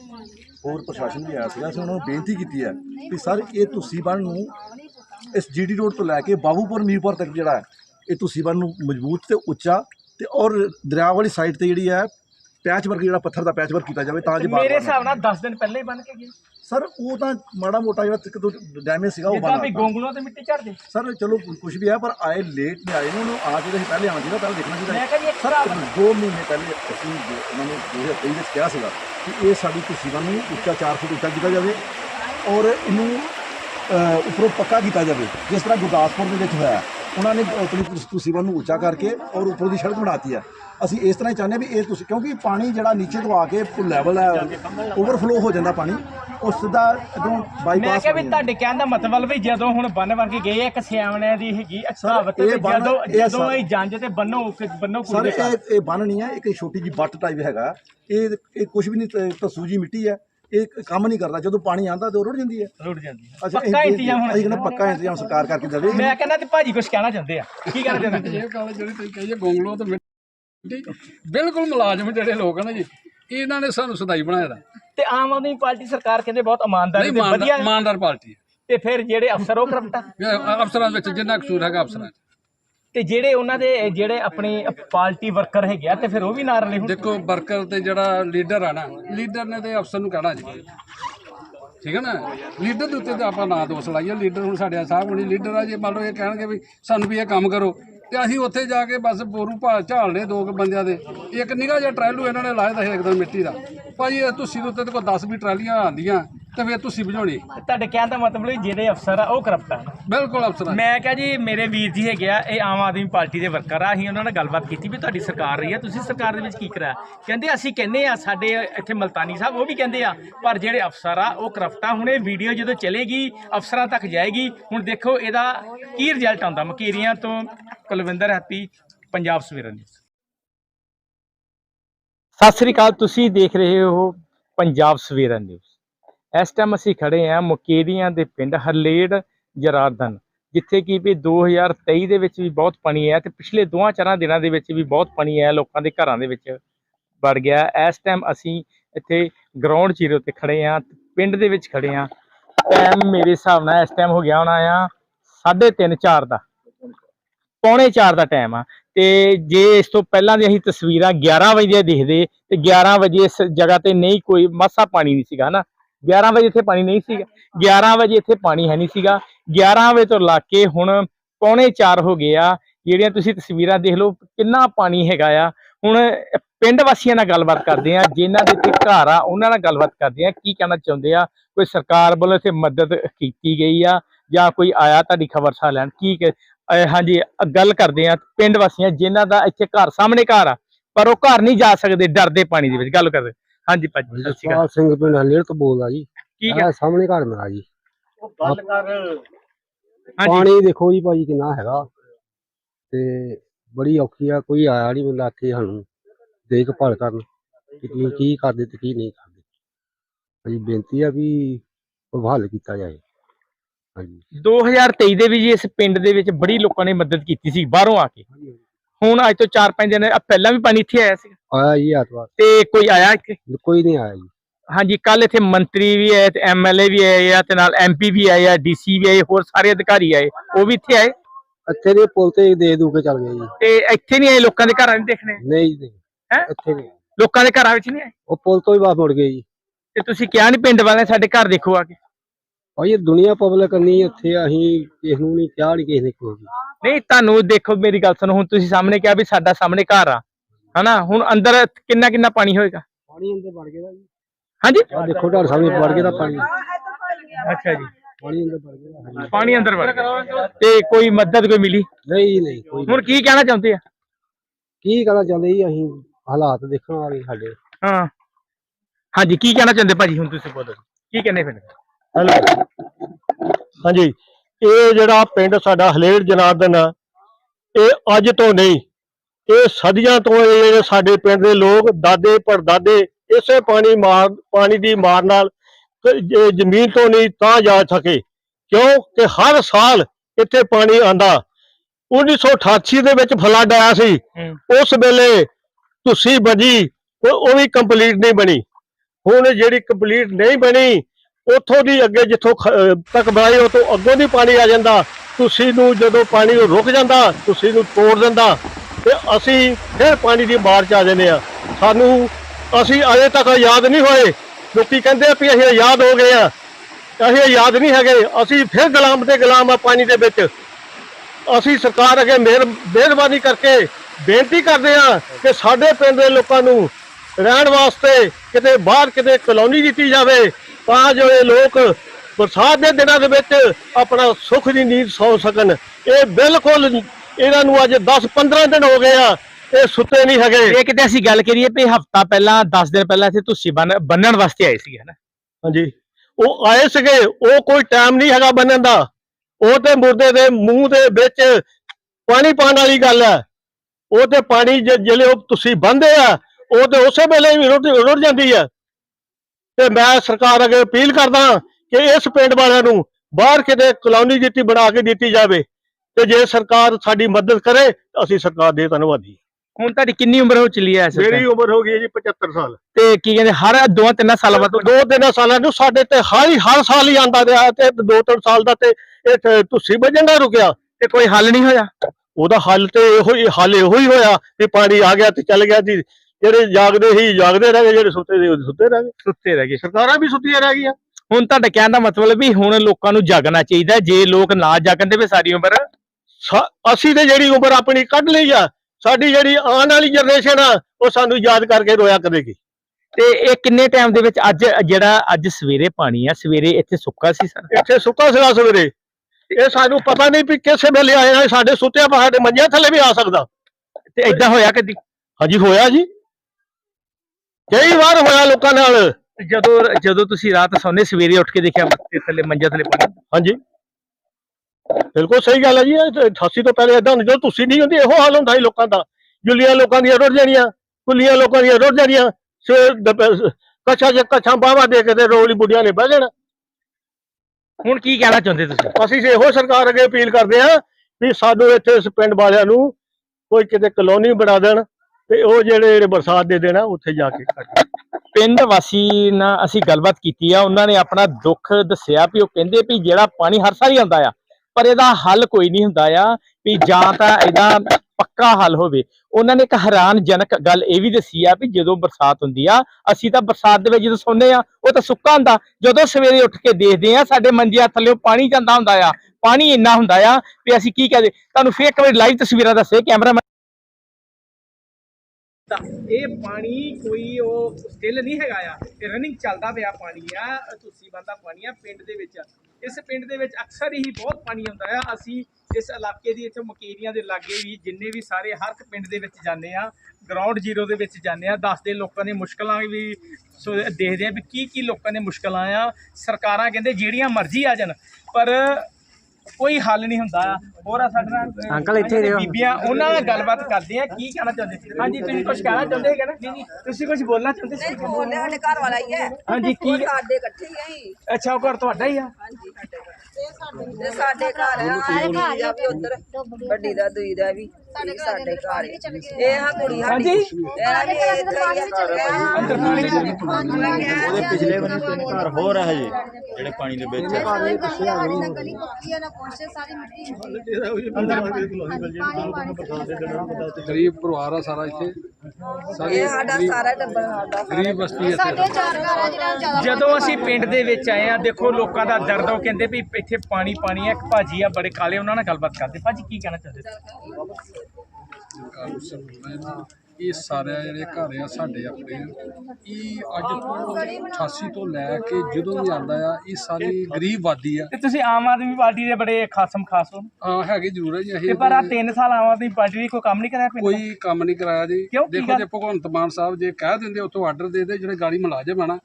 ਹੋਰ ਪ੍ਰਸ਼ਾਸਨ ਵੀ ਆਇਆ ਸੀਗਾ, ਅਸੀਂ ਉਹਨਾਂ ਨੂੰ ਬੇਨਤੀ ਕੀਤੀ ਹੈ ਕਿ ਸਰ, ਇਹ ਤੁਸੀਂ ਬਣ ਨੂੰ ਇਸ ਜੀਡੀ ਰੋਡ ਤੋਂ ਲੈ ਕੇ ਬਾਬੂਪੁਰ ਮੀਰਪੁਰ ਤੱਕ ਜਿਹੜਾ ਹੈ, ਇਹ ਤੁਸੀਂ ਬਣ ਨੂੰ ਮਜ਼ਬੂਤ ਤੇ ਉੱਚਾ ਤੇ ਔਰ ਦਰਿਆ ਵਾਲੀ ਸਾਈਡ ਤੇ ਜਿਹੜੀ ਹੈ ਪੈਚ ਵਰਕ ਜਿਹੜਾ ਪੱਥਰ ਦਾ ਪੈਚ ਵਰਕ ਕੀਤਾ ਜਾਵੇ ਤਾਂ ਜੇ ਮੇਰੇ ਹਿਸਾਬ ਨਾਲ 10 ਦਿਨ ਪਹਿਲਾਂ ਹੀ ਬਣ ਕੇ ਗਏ। ਸਰ ਉਹ ਤਾਂ ਮਾੜਾ ਮੋਟਾ ਜਿਹੜਾ ਤੱਕ ਡੈਮੇਜ ਸੀਗਾ ਉਹ ਜਿੱਦਾਂ ਬਣਾ ਵੀ ਗੋਂਗਲੋਂ ਤੇ ਮਿੱਟੀ ਝੜਦੇ। ਸਰ ਚਲੋ ਕੁਝ ਵੀ ਹੈ ਪਰ ਆਏ ਲੇਟ ਨਹੀਂ ਆਏ ਉਹਨੂੰ ਆ ਕੇ ਅਸੀਂ ਪਹਿਲੇ ਆਉਣਾ ਚਾਹੀਦਾ ਪਹਿਲਾਂ ਦੇਖਣਾ ਚਾਹੀਦਾ। ਮੈਂ ਕਹਿੰਦੀ ਇੱਕ ਸਰ ਦੋ ਮਹੀਨੇ ਪਹਿਲੇ ਅਸੀਂ ਜੋ ਉਹਨਾਂ ਨੂੰ 2023 ਵਿੱਚ ਕਿਹਾ ਸੀਗਾ ਕਿ ਇਹ ਸਾਡੀ ਤੁਸੀਬਾਂ ਨੂੰ ਉੱਚਾ 4 ਫੁੱਟ ਉੱਚਾ ਕੀਤਾ ਜਾਵੇ ਔਰ ਇਹਨੂੰ ਅਹ, ਉੱਪਰੋਂ ਪੱਕਾ ਕੀਤਾ ਜਾਵੇ ਜਿਸ ਤਰ੍ਹਾਂ ਗੁਰਦਾਸਪੁਰ ਦੇ ਵਿੱਚ ਹੋਇਆ। ਉਹਨਾਂ ਨੇ ਆਪਣੀ ਤੁਸੀਬਾਂ ਨੂੰ ਉੱਚਾ ਕਰਕੇ ਔਰ ਉੱਪਰੋਂ ਦੀ ਸੜਕ ਬਣਾਤੀ ਹੈ। ਅਸੀਂ ਇਸ ਤਰ੍ਹਾਂ ਹੀ ਚਾਹੁੰਦੇ ਹਾਂ ਵੀ ਇਹ ਤੁਸੀਂ ਕਿਉਂਕਿ ਪਾਣੀ ਜਿਹੜਾ ਨੀਚੇ ਤੋਂ ਆ ਕੇ ਲੈਵਲ ਹੈ ਓਵਰਫਲੋ ਹੋ ਜਾਂਦਾ ਪਾਣੀ ਉਹ ਸਿੱਧਾ ਮੈਂ ਬਾਈਪਾਸ ਕਿਹਾ ਵੀ ਤੁਹਾਡੇ ਕਹਿਣ ਦਾ ਮਤਲਬ ਵੀ ਜਦੋਂ ਹੁਣ ਬੰਨ ਵਰ ਕੇ ਗਏ ਇੱਕ ਸਿਆਵਣਿਆਂ ਦੀ ਹੈਗੀ ਬੰਨ੍ਹ- ਜਦੋਂ ਇਹ ਜਦੋਂ ਸਰ- ਇਹ ਜੰਜ ਤੇ ਬੰਨੋ ਬੰਨੋ ਸਰ ਕੁੜੀ ਘਰ। ਇਹ ਇਹ ਬੰਨ ਨਹੀਂ ਹੈ ਇੱਕ ਛੋਟੀ ਜੀ ਬੱਟ ਟਾਈਪ ਹੈਗਾ। ਇਹ ਇਹ ਕੁਝ ਵੀ ਨਹੀਂ ਤਸੂ ਜੀ ਮਿੱਟੀ ਹੈ। ਇਹ ਕੰਮ ਨਹੀਂ ਕਰਦਾ। ਜਦੋਂ ਪਾਣੀ ਆਂਦਾ ਤੇ ਉਹ ਰੁੜ ਜਾਂਦੀ ਹੈ। ਰੁੜ ਜਾਂਦੀ ਹੈ। ਅੱਛਾ ਪੱਕਾ ਇੰਤਜ਼ਾਮ ਹੋਣਾ ਅਸੀਂ ਕਹਿੰਦੇ ਚਾਹੀਦਾ। ਪੱਕਾ ਇੰਤਜ਼ਾਮ ਸਰਕਾਰ ਕਰਕੇ ਦੇਵੇ। ਮੈਂ ਕਹਿੰਦਾ ਤੇ ਭਾਜੀ ਕੁਝ ਕਹਿਣਾ ਚਾਹੁੰਦੇ ਆ। ਕੀ ਕਹਿਣਾ ਚਾਹੁੰਦੇ ਜਿਹੜੀ ਤੁਸੀਂ ਕਹੀਏ ਗੋਂਗਲੋ ਤੇ ਬਿਲਕੁਲ ਮੁਲਾਜ਼ਮ ਜਿਹੜੇ ਲੋਕ ਆ ਨਾ ਜੀ ਇਹਨਾਂ ਨੇ ਸਾਨੂੰ ਸਦਾਈ ਬਣਾਇਆ ਦਾ ਤੇ ਆਮ ਆਦਮੀ ਪਾਰਟੀ ਸਰਕਾਰ ਕਹਿੰਦੇ ਬਹੁਤ ਇਮਾਨਦਾਰੀ ਨਹੀਂ ਤੇ ਵਧੀਆ ਇਮਾਨਦਾਰ ਇਮਾਨਦਾਰ ਪਾਰਟੀ ਹੈ ਤੇ ਫਿਰ ਜਿਹੜੇ ਅਫਸਰ ਉਹ ਕਰਪਟ ਆ ਅਫਸਰਾਂ ਵਿੱਚ ਜਿੰਨਾ ਕਸੂਰ ਹੈਗਾ ਅਫਸਰਾਂ 'ਚ। ਤੇ ਜਿਹੜੇ ਉਹਨਾਂ ਦੇ ਜਿਹੜੇ ਆਪਣੇ ਪਾਰਟੀ ਵਰਕਰ ਹੈਗੇ ਆ ਤੇ ਫਿਰ ਉਹ ਵੀ ਨਾਲ ਰਲੇ ਹੁਣ? ਦੇਖੋ ਵਰਕਰ ਤੇ ਜਿਹੜਾ ਲੀਡਰ ਆ ਨਾ ਲੀਡਰ ਨੇ ਤੇ ਅਫਸਰ ਨੂੰ ਕਹਿਣਾ ਜੀ। ਠੀਕ ਹੈ ਨਾ? ਲੀਡਰ ਦੇ ਉੱਤੇ ਤਾਂ ਆਪਾਂ ਨਾ ਦੋਸ਼ ਲਾਈਏ। ਲੀਡਰ ਹੁਣ ਸਾਡੇ ਸਾਹਿਬ ਹੁਣੀ ਲੀਡਰ ਆ ਜੇ ਮੰਨ ਲਓ ਇਹ ਕਹਿਣਗੇ ਵੀ ਸਾਨੂੰ ਵੀ ਇਹ ਕੰਮ ਕਰੋ। ਤੇ ਅਸੀਂ ਉੱਥੇ ਜਾ ਕੇ ਬਸ ਬੋਰੂ ਭਾਲ ਝਾਲਨੇ ਦੋ ਕੁ ਬੰਦਿਆਂ ਦੇ। ਇੱਕ ਨਿਗਾ ਜਿਹਾ ਟਰੈਲੂ ਇਹਨਾਂ ਨੇ ਲਾਇਆ ਤਾਂ ਸੀ ਇੱਕਦਮ ਮਿੱਟੀ ਦਾ। ਭਾਜੀ ਇਹ ਤੁਸੀਂ ਦੇ ਉੱਤੇ ਤੇ ਕੋਈ 10 ਵੀ ਟਰਾਲੀਆਂ ਆਂਦੀਆਂ ਤੇ ਫਿਰ ਤੁਸੀਂ ਬੁਝਾਉਣੀ ਤੁਹਾਡੇ ਕਹਿਣ ਦਾ ਮਤਲਬ ਵੀ ਜਿਹੜੇ ਅਫਸਰ ਆ ਉਹ ਕਰਪਟ ਆ। ਬਿਲਕੁਲ ਅਫਸਰਾਂ ਮੈਂ ਕਿਹਾ ਜੀ ਮੇਰੇ ਵੀਰ ਜੀ ਹੈਗੇ ਆ ਇਹ ਆਮ ਆਦਮੀ ਪਾਰਟੀ ਦੇ ਵਰਕਰ ਆ ਅਸੀਂ ਉਹਨਾਂ ਨਾਲ ਗੱਲਬਾਤ ਕੀਤੀ ਵੀ ਤੁਹਾਡੀ ਸਰਕਾਰ ਰਹੀ ਆ ਤੁਸੀਂ ਸਰਕਾਰ ਦੇ ਵਿੱਚ ਕੀ ਕਰਾਇਆ ਕਹਿੰਦੇ ਅਸੀਂ ਕਹਿੰਦੇ ਆ ਸਾਡੇ ਇੱਥੇ ਮਲਤਾਨੀ ਸਾਹਿਬ ਉਹ ਵੀ ਕਹਿੰਦੇ ਆ ਪਰ ਜਿਹੜੇ ਅਫਸਰ ਆ ਉਹ ਕਰਪਟ ਆ। ਹੁਣ ਇਹ ਵੀਡੀਓ ਜਦੋਂ ਚਲੇਗੀ ਅਫਸਰਾਂ ਤੱਕ ਜਾਏਗੀ ਹੁਣ ਦੇਖੋ ਇਹਦਾ ਕੀ ਰਿਜ਼ਲਟ ਆਉਂਦਾ? ਮਕੇਰੀਆਂ ਤੋਂ ਕੁਲਵਿੰਦਰ ਹੈਪੀ ਪੰਜਾਬ ਸਵੇਰਾ ਨਿਊਜ਼। ਸਤਿ ਸ੍ਰੀ ਅਕਾਲ, ਤੁਸੀਂ ਦੇਖ ਰਹੇ ਹੋ ਪੰਜਾਬ ਸਵੇਰਾ ਨਿਊਜ਼। ਇਸ ਟਾਈਮ ਅਸੀਂ ਖੜੇ ਆ ਮੁਕੇਰੀਆਂ ਦੇ ਪਿੰਡ ਹਰਲੇੜ ਜਰਾਰਦਨ, ਜਿੱਥੇ ਕਿ ਵੀ 2023 ਦੇ ਵਿੱਚ ਵੀ ਬਹੁਤ ਪਾਣੀ ਹੈ ਤੇ ਪਿਛਲੇ ਦੋਹਾਂ ਚਾਰਾਂ ਦਿਨਾਂ ਦੇ ਵਿੱਚ ਵੀ ਬਹੁਤ ਪਾਣੀ ਹੈ ਲੋਕਾਂ ਦੇ ਘਰਾਂ ਦੇ ਵਿੱਚ ਵੜ ਗਿਆ। ਇਸ ਟਾਈਮ ਅਸੀਂ ਇੱਥੇ ਗਰਾਊਂਡ ਜ਼ੀਰੋ ਤੇ ਖੜੇ ਆ ਪਿੰਡ ਦੇ ਵਿੱਚ ਖੜੇ ਆ ਟਾਈਮ ਮੇਰੇ ਹਿਸਾਬ ਨਾਲ ਇਸ ਟਾਈਮ ਹੋ ਗਿਆ ਹੋਣਾ ਆ 3:30 4 ਦਾ, ਪੌਣੇ 4 ਦਾ ਟਾਈਮ ਆ। ਤੇ ਜੇ ਇਸ ਤੋਂ ਪਹਿਲਾਂ ਦੀ ਅਸੀਂ ਤਸਵੀਰਾਂ 11 ਵਜੇ ਦੀਆਂ ਦੇਖਦੇ, ਤੇ 11 ਵਜੇ ਇਸ ਜਗ੍ਹਾ ਤੇ ਨਹੀਂ ਕੋਈ ਮਾਸਾ ਪਾਣੀ ਨਹੀਂ ਸੀਗਾ, ਹਨਾ? 11 ਵਜੇ ਇੱਥੇ ਪਾਣੀ ਨਹੀਂ ਸੀਗਾ। 11 ਵਜੇ ਇੱਥੇ ਪਾਣੀ ਹੈ ਨਹੀਂ ਸੀਗਾ। 11 ਵਜੇ ਤੋਂ ਲਾ ਕੇ ਹੁਣ ਪੌਣੇ 4 ਹੋ ਗਏ ਆ। ਜਿਹੜੀਆਂ ਤੁਸੀਂ ਤਸਵੀਰਾਂ ਦੇਖ ਲਓ, ਕਿੰਨਾ ਪਾਣੀ ਹੈਗਾ ਆ। ਹੁਣ ਪਿੰਡ ਵਾਸੀਆਂ ਨਾਲ ਗੱਲਬਾਤ ਕਰਦੇ ਆ, ਜਿਨ੍ਹਾਂ ਦੇ ਇੱਥੇ ਘਰ ਆ, ਉਹਨਾਂ ਨਾਲ ਗੱਲਬਾਤ ਕਰਦੇ ਆ, ਕੀ ਕਹਿਣਾ ਚਾਹੁੰਦੇ ਆ? ਕੋਈ ਸਰਕਾਰ ਵੱਲੋਂ ਇੱਥੇ ਮਦਦ ਕੀਤੀ ਗਈ ਆ ਜਾਂ ਕੋਈ ਆਇਆ ਤੁਹਾਡੀ ਖਬਰ ਸਾ ਲੈਣ? ਕੀ ਕ- ਹਾਂਜੀ ਗੱਲ ਕਰਦੇ ਆ ਪਿੰਡ ਵਾਸੀਆਂ ਜਿਨ੍ਹਾਂ ਦਾ ਇੱਥੇ ਘਰ ਸਾਹਮਣੇ ਘਰ ਆ ਪਰ ਉਹ ਘਰ ਨਹੀਂ ਜਾ ਸਕਦੇ ਡਰਦੇ ਪਾਣੀ ਦੇ ਵਿੱਚ ਗੱਲ ਕਰਦੇ ਹਾਂਜੀ ਭਾਜੀ ਸਤਿ ਸ਼੍ਰੀ ਅਕਾਲ। ਜਸਪਾਲ ਸਿੰਘ ਪਿੰਡ ਹਲੇਰ ਤੋਂ ਬੋਲਦਾ ਜੀ। ਕੀ ਇਹ ਸਾਹਮਣੇ ਘਰ ਮੇਰਾ ਜੀ। ਗੱਲ ਕਰ। ਹਾਂਜੀ। ਪਾਣੀ ਦੇਖੋ ਜੀ ਭਾਜੀ ਕਿੰਨਾ ਹੈਗਾ। ਤੇ ਬੜੀ ਔਖੀ ਆ ਕੋਈ ਆਇਆ ਨਹੀਂ ਬੰਦਾ ਇੱਥੇ ਸਾਨੂੰ। ਦੇਖਭਾਲ ਕਰਨ ਕਿ ਕੀ ਕੀ ਕਰਦੇ ਤੇ ਕੀ ਨਹੀਂ ਕਰਦੇ। ਭਾਜੀ ਬੇਨਤੀ ਆ ਵੀ ਉਹ ਹੱਲ ਕੀਤਾ ਜਾਏ। 2023 ਦੇ ਵੀ ਜੀ ਇਸ ਪਿੰਡ ਦੇ ਵਿੱਚ ਬੜੀ ਲੋਕਾਂ ਨੇ ਮਦਦ ਕੀਤੀ ਸੀ ਬਾਹਰੋਂ ਆ ਕੇ। ਹੁਣ ਅੱਜ ਤੋਂ 4-5 ਦਿਨ ਪਹਿਲਾਂ ਵੀ ਪਾਣੀ ਇੱਥੇ ਆਇਆ ਸੀ। ਆਇਆ ਜੀ ਐਤਵਾਰ। ਤੇ ਕੋਈ ਆਇਆ ਇੱਥੇ? ਕੋਈ ਨਹੀਂ ਆਇਆ ਜੀ। ਹਾਂਜੀ ਕੱਲ ਇੱਥੇ ਮੰਤਰੀ ਵੀ ਆਏ ਤੇ ਐਮਐਲਏ ਵੀ ਆਏ ਆ ਤੇ ਨਾਲ ਐਮਪੀ ਵੀ ਆਏ ਆ ਡੀਸੀ ਵੀ ਆਏ ਹੋਰ ਸਾਰੇ ਅਧਿਕਾਰੀ ਆਏ। ਉਹ ਵੀ ਇੱਥੇ ਆਏ? ਇੱਥੇ ਦੇ ਪੁਲ ਤੇ ਦੇ ਦੂ ਕੇ ਚੱਲ ਗਏ ਜੀ। ਤੇ ਇੱਥੇ ਨਹੀਂ ਆਏ ਲੋਕਾਂ ਦੇ ਘਰਾਂ ਨਹੀਂ ਦੇਖਣੇ? ਨਹੀਂ ਜੀ, ਹੈਂ? ਇੱਥੇ ਨਹੀਂ। ਲੋਕਾਂ ਦੇ ਘਰਾਂ ਵਿੱਚ ਨਹੀਂ ਆਏ? ਉਹ ਪੁਲ ਤੋਂ ਹੀ ਵਾਪਸ ਮੁੜ ਗਏ ਜੀ। ਤੇ ਤੁਸੀਂ ਕਿਹਾ ਨਹੀਂ ਪਿੰਡ ਵਾਲਿਆਂ ਸਾਡੇ ਘਰ ਦੇਖੋ ਆ ਕੇ। ਭਾਈ ਇਹ ਦੁਨੀਆ ਪਬਲਿਕ ਨਹੀਂ ਇੱਥੇ ਅਸੀਂ ਕਿਸ ਨੂੰ ਨਹੀਂ ਕਿਹਾ ਨਹੀਂ ਕਿਸੇ ਨੇ ਕੋਈ ਨਹੀਂ ਤੁਹਾਨੂੰ ਦੇਖੋ ਮੇਰੀ ਗੱਲ ਸੁਣੋ ਹੁਣ ਤੁਸੀਂ ਸਾਹਮਣੇ ਕਿਹਾ ਵੀ ਸਾਡਾ ਸਾਹਮਣੇ ਘਰ ਆ ਹਨਾ? ਹੁਣ ਅੰਦਰ ਕਿੰਨਾ ਕਿੰਨਾ ਪਾਣੀ ਹੋਏਗਾ? ਪਾਣੀ ਅੰਦਰ ਵੜ ਗਿਆ ਜੀ ਹਾਂਜੀ? ਆ ਦੇਖੋ ਤੁਹਾਡੇ ਸਾਹਮਣੇ ਵੜ ਗਿਆ ਪਾਣੀ। ਅੱਛਾ ਜੀ। ਪਾਣੀ ਅੰਦਰ ਵੜ ਗਿਆ। ਪਾਣੀ। ਅੰਦਰ ਵੜ ਗਿਆ। ਤੇ ਕੋਈ ਮਦਦ ਕੋਈ ਮਿਲੀ? ਨਹੀਂ ਨਹੀਂ ਕੋਈ। ਹੁਣ ਕੀ ਕਹਿਣਾ ਚਾਹੁੰਦੇ ਆ? ਕੀ ਕਹਿਣਾ ਚਾਹੁੰਦੇ ਜੀ ਅਸੀਂ? ਹਾਲਾਤ ਦੇਖਣ ਵਾਲੇ ਸਾਡੇ। ਹਾਂ। ਹਾਂਜੀ ਕੀ ਕਹਿਣਾ ਚਾਹੁੰਦੇ ਭਾਜੀ ਹੁਣ ਤੁਸੀਂ ਬੋਲੋ ਕੀ ਕਹਿੰਦੇ ਫਿਰ? ਹੈਲੋ। ਹਾਂਜੀ ਇਹ ਜਿਹੜਾ ਪਿੰਡ ਸਾਡਾ ਹਲੇੜ ਜਨਾਰਦਨ ਆ ਇਹ ਅੱਜ ਤੋਂ ਨਹੀਂ ਇਹ ਸਦੀਆਂ ਤੋਂ ਇਹ ਜਿਹੜੇ ਸਾਡੇ ਪਿੰਡ ਦੇ ਲੋਕ ਦਾਦੇ ਪੜਦਾਦੇ ਇਸੇ ਪਾਣੀ ਮਾਰ ਪਾਣੀ ਦੀ ਮਾਰ ਨਾਲ ਜ- ਜ਼ਮੀਨ ਤੋਂ ਨਹੀਂ ਤਾਂ ਜਾ ਸਕੇ ਕਿਉਂ ਕਿ ਹਰ ਸਾਲ ਇੱਥੇ ਪਾਣੀ ਆਂਦਾ 1988 ਦੇ ਵਿੱਚ ਫਲੱਡ ਆਇਆ ਸੀ। ਉਸ ਵੇਲੇ ਤੁਸੀਂ ਬਜੀ ਉਹ ਵੀ ਕੰਪਲੀਟ ਨਹੀਂ ਬਣੀ। ਹੁਣ ਜਿਹੜੀ ਕੰਪਲੀਟ ਨਹੀਂ ਬਣੀ ਉੱਥੋਂ ਦੀ ਅੱਗੇ ਜਿੱਥੋਂ ਤੱਕ ਬਣਾਈ ਉਹ ਤੋਂ ਅੱਗੋਂ ਦੀ ਪਾਣੀ ਆ ਜਾਂਦਾ। ਤੁਸੀਂ ਨੂੰ ਜਦੋਂ ਪਾਣੀ ਰੁਕ ਜਾਂਦਾ, ਤੁਸੀਂ ਨੂੰ ਤੋੜ ਦਿੰਦਾ। ਤੇ ਅਸੀਂ ਫਿਰ ਪਾਣੀ ਦੀ ਮਾਰ ਚ ਆ ਜਾਂਦੇ ਆ ਸਾਨੂੰ ਅਸੀਂ ਅਜੇ ਤੱਕ ਯਾਦ ਨਹੀਂ ਹੋਏ। ਲੋਕੀ ਕਹਿੰਦੇ ਆ ਵੀ ਅਸੀਂ ਆਜ਼ਾਦ ਹੋ ਗਏ ਆ। ਅਸੀਂ ਆਜ਼ਾਦ ਨਹੀਂ ਹੈਗੇ। ਅਸੀਂ ਫਿਰ ਗੁਲਾਮ ਤੇ ਗੁਲਾਮ ਆ ਪਾਣੀ ਦੇ ਵਿੱਚ। ਅਸੀਂ ਸਰਕਾਰ ਅੱਗੇ ਮਿਹਰ ਮਿਹਰਬਾਨੀ ਕਰਕੇ ਬੇਨਤੀ ਕਰਦੇ ਆ ਕਿ ਸਾਡੇ ਪਿੰਡ ਦੇ ਲੋਕਾਂ ਨੂੰ ਰਹਿਣ ਵਾਸਤੇ ਕਿਤੇ ਬਾਹਰ ਕਿਤੇ ਕਲੋਨੀ ਦਿੱਤੀ ਜਾਵੇ। ਤਾਂ ਜੋ ਇਹ ਲੋਕ ਬਰਸਾਤ ਦੇ ਦਿਨਾਂ ਦੇ ਵਿੱਚ ਆਪਣਾ ਸੁੱਖ ਦੀ ਨੀਂਦ ਸੌ ਸਕਣ। ਇਹ ਬਿਲਕੁਲ ਇਹਨਾਂ ਨੂੰ ਅੱਜ 10-15 ਦਿਨ ਹੋ ਗਏ ਆ ਇਹ ਸੁੱਤੇ ਨਹੀਂ ਹੈਗੇ। ਇਹ ਕਿਤੇ ਅਸੀਂ ਗੱਲ ਕਰੀਏ ਵੀ ਹਫਤਾ ਪਹਿਲਾਂ 10 ਦਿਨ ਪਹਿਲਾਂ ਇੱਥੇ ਤੁਸੀਂ ਬੰਨ ਬੰਨਣ ਵਾਸਤੇ ਆਏ ਸੀਗੇ ਹਨਾ? ਹਾਂਜੀ। ਉਹ ਆਏ ਸੀਗੇ ਉਹ ਕੋਈ ਟਾਈਮ ਨਹੀਂ ਹੈਗਾ ਬੰਨਣ ਦਾ। ਉਹ ਤੇ ਮੁਰਦੇ ਦੇ ਮੂੰਹ ਦੇ ਵਿੱਚ ਪਾਣੀ ਪਾਉਣ ਵਾਲੀ ਗੱਲ ਹੈ। ਉਹ ਤੇ ਪਾਣੀ ਜ- ਜਿਹੜੇ ਤੁਸੀਂ ਬੰਦੇ ਆ ਉਹ ਤੇ ਉਸੇ ਵੇਲੇ ਰੁੜ ਰੁੜ ਜਾਂਦੀ ਹੈ। ਤੇ ਮੈਂ ਸਰਕਾਰ ਅੱਗੇ ਅਪੀਲ ਕਰਦਾ ਕਿ ਇਸ ਪਿੰਡ ਵਾਲਿਆਂ ਨੂੰ ਬਾਹਰ ਕਿਤੇ ਕਲੋਨੀ ਦਿੱਤੀ ਬਣਾ ਕੇ ਦਿੱਤੀ ਜਾਵੇ ਤੇ ਜੇ ਸਰਕਾਰ ਸਾਡੀ ਮਦਦ ਕਰੇ ਤਾਂ ਅਸੀਂ ਸਰਕਾਰ ਦੇ ਧੰਨਵਾਦੀ ਹੁਣ ਤੁਹਾਡੀ ਕਿੰਨੀ ਉਮਰ ਹੋ ਚੱਲੀ ਹੈ ਇਸ ਮੇਰੀ? ਉਮਰ ਹੋ ਗਈ ਹੈ ਜੀ 75 ਸਾਲ। ਤੇ ਕੀ ਕਹਿੰਦੇ ਹਰ ਦੋ ਤਿੰਨ ਸਾਲਾਂ ਬਾਅਦ ਦੋ ਤਿੰਨ ਸਾਲਾਂ ਨੂੰ ਸਾਡੇ ਤੇ ਹਰ ਹਰ ਸਾਲ ਹੀ ਆਂਦਾ ਰਿਹਾ ਤੇ ਦੋ ਤਿੰਨ ਸਾਲ ਦਾ ਤੇ ਇਹ ਤੁਸੀਂ ਵਜਣ ਦਾ ਰੁਕਿਆ। ਤੇ ਕੋਈ ਹੱਲ ਨਹੀਂ ਹੋਇਆ? ਉਹਦਾ ਹੱਲ ਤੇ ਇਹੋ ਹੀ ਹੱਲ ਇਹੋ ਹੀ ਹੋਇਆ ਕਿ ਪਾਣੀ ਆ ਗਿਆ ਤੇ ਚੱਲ ਗਿਆ ਜੀ। ਜਿਹੜੇ ਜਾਗਦੇ ਸੀ ਜਾਗਦੇ ਰਹਿ ਗਏ ਜਿਹੜੇ ਸੁੱਤੇ ਸੀ ਉਹ ਸੁੱਤੇ ਰਹਿ ਗਏ। ਸੁੱਤੇ ਰਹਿ ਗਏ। ਸਰਕਾਰਾਂ ਵੀ ਸੁੱਤੀਆਂ ਰਹਿ ਗਈਆਂ। ਹੁਣ ਤੁਹਾਡੇ ਕਹਿਣ ਦਾ ਮਤਲਬ ਵੀ ਹੁਣ ਲੋਕਾਂ ਨੂੰ ਜਾਗਣਾ ਚਾਹੀਦਾ ਜੇ ਲੋਕ ਨਾ ਜਾਗਣ ਤੇ ਵੀ ਸਾਰੀ ਉਮਰ। ਸਾ- ਅਸੀਂ ਤੇ ਜਿਹੜੀ ਉਮਰ ਆਪਣੀ ਕੱਢ ਲਈ ਆ ਸਾਡੀ ਜਿਹੜੀ ਆਉਣ ਵਾਲੀ ਜਨਰੇਸ਼ਨ ਆ ਉਹ ਸਾਨੂੰ ਯਾਦ ਕਰਕੇ ਰੋਇਆ ਕਰੇਗੀ। ਤੇ ਇਹ ਕਿੰਨੇ ਟਾਈਮ ਦੇ ਵਿੱਚ ਅੱਜ ਜਿਹੜਾ ਅੱਜ ਸਵੇਰੇ ਪਾਣੀ ਆ ਸਵੇਰੇ ਇੱਥੇ ਸੁੱਕਾ ਸੀ ਸਰ? ਇੱਥੇ ਸੁੱਕਾ ਸੀਗਾ ਸਵੇਰੇ। ਇਹ ਸਾਨੂੰ ਪਤਾ ਨਹੀਂ ਵੀ ਕਿਸ ਵੇਲੇ ਆਇਆ ਸਾਡੇ ਸੁੱਤਿਆ ਪਹਾੜੇ ਮੰਜਿਆਂ ਥੱਲੇ ਵੀ ਆ ਸਕਦਾ। ਤੇ ਇਦਾਂ ਹੋਇਆ ਕਦੀ? ਹਾਂਜੀ ਹੋਇਆ ਜੀ। ਕਈ ਵਾਰ ਹੋਇਆ ਲੋਕਾਂ ਨਾਲ। ਜਦੋਂ ਜਦੋਂ ਤੁਸੀਂ ਰਾਤ ਸੌਂਦੇ ਸਵੇਰੇ ਉੱਠ ਕੇ ਦੇਖਿਆ ਮੱਥੇ ਥੱਲੇ ਮੰਜਾ ਥੱਲੇ ਪਾਣੀ? ਹਾਂਜੀ। ਬਿਲਕੁਲ ਸਹੀ ਗੱਲ ਹੈ ਜੀ ਇਹ 88 ਤੋਂ ਪਹਿਲੇ ਇਦਾਂ ਜਦੋਂ ਤੁਸੀਂ ਨਹੀਂ ਹੁੰਦੀ ਇਹੋ ਹਾਲ ਹੁੰਦਾ ਸੀ ਲੋਕਾਂ ਦਾ। ਜੁਲੀਆਂ ਲੋਕਾਂ ਦੀਆਂ ਰੁੜ ਜਾਣੀਆਂ ਕੁੱਲੀਆਂ ਲੋਕਾਂ ਦੀਆਂ ਰੁੜ ਜਾਣੀਆਂ ਦੁਪਹਿਰ- ਕੱਛਾ ਜੇ ਕੱਛਾ ਬਾਵਾ ਦੇ ਕੇ ਤੇ ਰੋਲੀ ਬੁੱਢੀਆਂ ਨੇ ਬਹਿ ਜਾਣਾ। ਹੁਣ ਕੀ ਕਹਿਣਾ ਚਾਹੁੰਦੇ ਤੁਸੀਂ? ਅਸੀਂ ਤੇ ਇਹੋ ਸਰਕਾਰ ਅੱਗੇ ਅਪੀਲ ਕਰਦੇ ਹਾਂ ਵੀ ਸਾਨੂੰ ਇੱਥੇ ਇਸ ਪਿੰਡ ਵਾਲਿਆਂ ਨੂੰ ਕੋਈ ਕਿਤੇ ਕਲੋਨੀ ਬਣਾ ਦੇਣ ਤੇ ਉਹ ਜਿਹੜੇ ਜਿਹੜੇ ਬਰਸਾਤ ਦੇ ਦੇਣਾ ਉੱਥੇ ਜਾ ਕੇ ਕੱਢ ਪਿੰਡ ਵਾਸੀ ਨਾਲ ਅਸੀਂ ਗੱਲਬਾਤ ਕੀਤੀ ਆ, ਉਹਨਾਂ ਨੇ ਆਪਣਾ ਦੁੱਖ ਦੱਸਿਆ ਵੀ ਉਹ ਕਹਿੰਦੇ ਵੀ ਜਿਹੜਾ ਪਾਣੀ ਹਰ ਸਾਲ ਹੀ ਆਉਂਦਾ ਆ, ਪਰ ਇਹਦਾ ਹੱਲ ਕੋਈ ਨਹੀਂ ਹੁੰਦਾ ਆ, ਵੀ ਜਾਂ ਤਾਂ ਇਹਦਾ ਪੱਕਾ ਹੱਲ ਹੋਵੇ। ਉਹਨਾਂ ਨੇ ਇੱਕ ਹੈਰਾਨਜਨਕ ਗੱਲ ਇਹ ਵੀ ਦੱਸੀ ਆ ਵੀ ਜਦੋਂ ਬਰਸਾਤ ਹੁੰਦੀ ਆ, ਅਸੀਂ ਤਾਂ ਬਰਸਾਤ ਦੇ ਵਿੱਚ ਜਦੋਂ ਸੌਂਦੇ ਆ, ਉਹ ਤਾਂ ਸੁੱਕਾ ਹੁੰਦਾ। ਜਦੋਂ ਸਵੇਰੇ ਉੱਠ ਕੇ ਦੇਖਦੇ ਆ, ਸਾਡੇ ਮੰਜਿਆਂ ਥੱਲੇ ਪਾਣੀ ਜਾਂਦਾ ਹੁੰਦਾ ਆ, ਪਾਣੀ ਇੰਨਾ ਹੁੰਦਾ ਆ ਵੀ ਅਸੀਂ ਕੀ ਕਹਦੇ? ਤੁਹਾਨੂੰ ਫੇਰ ਇੱਕ ਵਾਰੀ ਲਾਈਵ ਤਸਵੀਰਾਂ ਦੱਸੇ, ਕੈਮਰਾਮੈਨ ਤਾਂ ਇਹ ਪਾਣੀ ਕੋਈ ਉਹ ਸਟਿਲ ਨਹੀਂ ਹੈਗਾ ਆ। ਇਹ ਰਨਿੰਗ ਚੱਲਦਾ ਪਿਆ ਪਾਣੀ ਆ ਤੁਸੀਂ ਬੰਦਾ ਪਾਣੀ ਆ ਪਿੰਡ ਦੇ ਵਿੱਚ। ਇਸ ਪਿੰਡ ਦੇ ਵਿੱਚ ਅਕਸਰ ਹੀ ਬਹੁਤ ਪਾਣੀ ਆਉਂਦਾ ਆ। ਅਸੀਂ ਇਸ ਇਲਾਕੇ ਦੀ ਇੱਥੇ ਮਕੇਰੀਆਂ ਦੇ ਲਾਗੇ ਵੀ ਜਿੰਨੇ ਵੀ ਸਾਰੇ ਹਰ ਇੱਕ ਪਿੰਡ ਦੇ ਵਿੱਚ ਜਾਂਦੇ ਆ ਗਰਾਊਂਡ ਜ਼ੀਰੋ ਦੇ ਵਿੱਚ ਜਾਂਦੇ ਆ। ਦੱਸਦੇ ਲੋਕਾਂ ਦੀਆਂ ਮੁਸ਼ਕਲਾਂ ਵੀ ਸੋ ਦੇਖਦੇ ਆ ਵੀ ਕੀ ਕੀ ਲੋਕਾਂ ਦੀਆਂ ਮੁਸ਼ਕਲਾਂ ਆ। ਸਰਕਾਰਾਂ ਕਹਿੰਦੇ ਜਿਹੜੀਆਂ ਮਰਜ਼ੀ ਆ ਜਾਣ, ਪਰ ਕੋਈ ਹੱਲ ਨਹੀਂ ਹੁੰਦਾ। ਹੋਰ ਆ ਸਾਡੇ ਨਾਲ ਅੰਕਲ ਇੱਥੇ ਜਿਹੜੇ ਰਹੋ। ਬੀਬੀਆਂ ਉਹਨਾਂ ਨਾਲ ਗੱਲਬਾਤ ਕਰਦੇ ਆ ਕੀ ਕਹਿਣਾ ਚਾਹੁੰਦੇ? ਹਾਂਜੀ ਤੁਸੀਂ ਕੁਝ ਕਹਿਣਾ ਚਾਹੁੰਦੇ ਹੈਗੇ ਨਾ? ਤੁਸੀਂ ਕੁਝ ਬੋਲਣਾ ਚਾਹੁੰਦੇ ਸੀ? ਨਹੀਂ ਬੋਲੇ ਸਾਡੇ ਘਰ ਵਾਲਾ ਹੀ ਹੈ। ਹਾਂਜੀ ਕੀ ਸਾਡੇ ਇਕੱਠੇ ਹੀ ਆ ਹੀ ਅੱਛਾ ਉਹ ਘਰ ਤੁਹਾਡਾ ਹੀ ਆ? ਹਾਂਜੀ ਤੇ ਸਾਡੇ ਘਰ ਆ ਸਾਰੇ ਘਰ ਆ ਵੀ ਉਧਰ ਵੱਡੀ ਦਾ ਦੂਈ ਦਾ ਵੀ। ਸਾਡੇ ਸਾਡੇ ਘਰ ਆ। ਇਹ ਹਾਂ ਕੁੜੀ ਸਾਡੀ ਹਾਂਜੀ। ਇਹ ਵੀ ਇੱਧਰ ਹੀ ਆ ਅੰਦਰ ਪਾਣੀ ਚ ਵੀ- ਉਹਦੇ ਪਿਛਲੇ ਬੰਨੇ ਤਿੰਨ ਘਰ ਹੋਰ ਆ ਹਜੇ ਜਿਹੜੇ ਪਾਣੀ ਦੇ ਵਿੱਚ ਆ। ਗਰੀਬ ਪਰਿਵਾਰ ਆ ਸਾਰਾ ਇੱਥੇ ਇਹ ਸਾਡਾ ਸਾਰਾ ਟੱਬਰ ਸਾਡਾ ਗਰੀਬ ਬਸਤੀ ਹੈ ਇੱਥੇ ਜਦੋਂ ਅਸੀਂ ਪਿੰਡ ਦੇ ਵਿੱਚ ਆਏ ਆ ਦੇਖੋ ਲੋਕਾਂ ਦਾ ਦਰਦ ਉਹ ਕਹਿੰਦੇ ਵੀ ਇੱਥੇ ਪਾਣੀ ਪਾਣੀ ਆ ਇੱਕ ਭਾਜੀ ਆ ਬੜੇ ਕਾਲੇ ਉਹਨਾਂ ਨਾਲ ਗੱਲਬਾਤ ਕਰਦੇ ਭਾਜੀ ਕੀ ਕਹਿਣਾ ਚਾਹੁੰਦੇ ਸੀ? ਘਰ ਸੁਣਨਾ ਹੈ ਨਾ, ਇਹ ਸਾਰੇ ਜਿਹੜੇ ਘਰ ਆ ਸਾਡੇ ਆਪਣੇ ਆ। ਇਹ ਅੱਜ ਤੋਂ 88 ਤੋਂ ਲੈ ਕੇ ਜਦੋਂ ਵੀ ਆਉਂਦਾ ਆ ਇਹ ਸਾਰੀ ਗਰੀਬ ਵਾਦੀ ਆ ਤੇ ਤੁਸੀਂ ਆਮ ਆਦਮੀ ਪਾਰਟੀ ਦੇ ਬੜੇ ਖਾਸਮ ਖਾਸ ਹੋ ਹਾਂ ਹੈਗੇ ਜ਼ਰੂਰ ਹੈ ਜੀ ਤੇ ਅਸੀਂ ਪਰ ਆ 3 ਸਾਲ ਆਮ ਆਦਮੀ ਪਾਰਟੀ ਨੇ ਕੋਈ ਕੰਮ ਨਹੀਂ ਪਿੰਡ ਦਾ? ਕੋਈ ਕੰਮ ਨਹੀਂ ਕਰਾਇਆ ਜੀ ਕਿਉਂ? ਕੀ ਦੇਖੋ ਗੱਲ? ਜੇ ਭਗਵੰਤ ਮਾਨ ਸਾਹਿਬ ਜੇ ਕਹਿ ਦਿੰਦੇ ਉੱਥੋਂ ਆਰਡਰ ਦੇ ਦੇ ਜਿਹੜੇ ਗਾੜੀ ਮੁਲਾਜ਼ਮ ਆ ਨਾ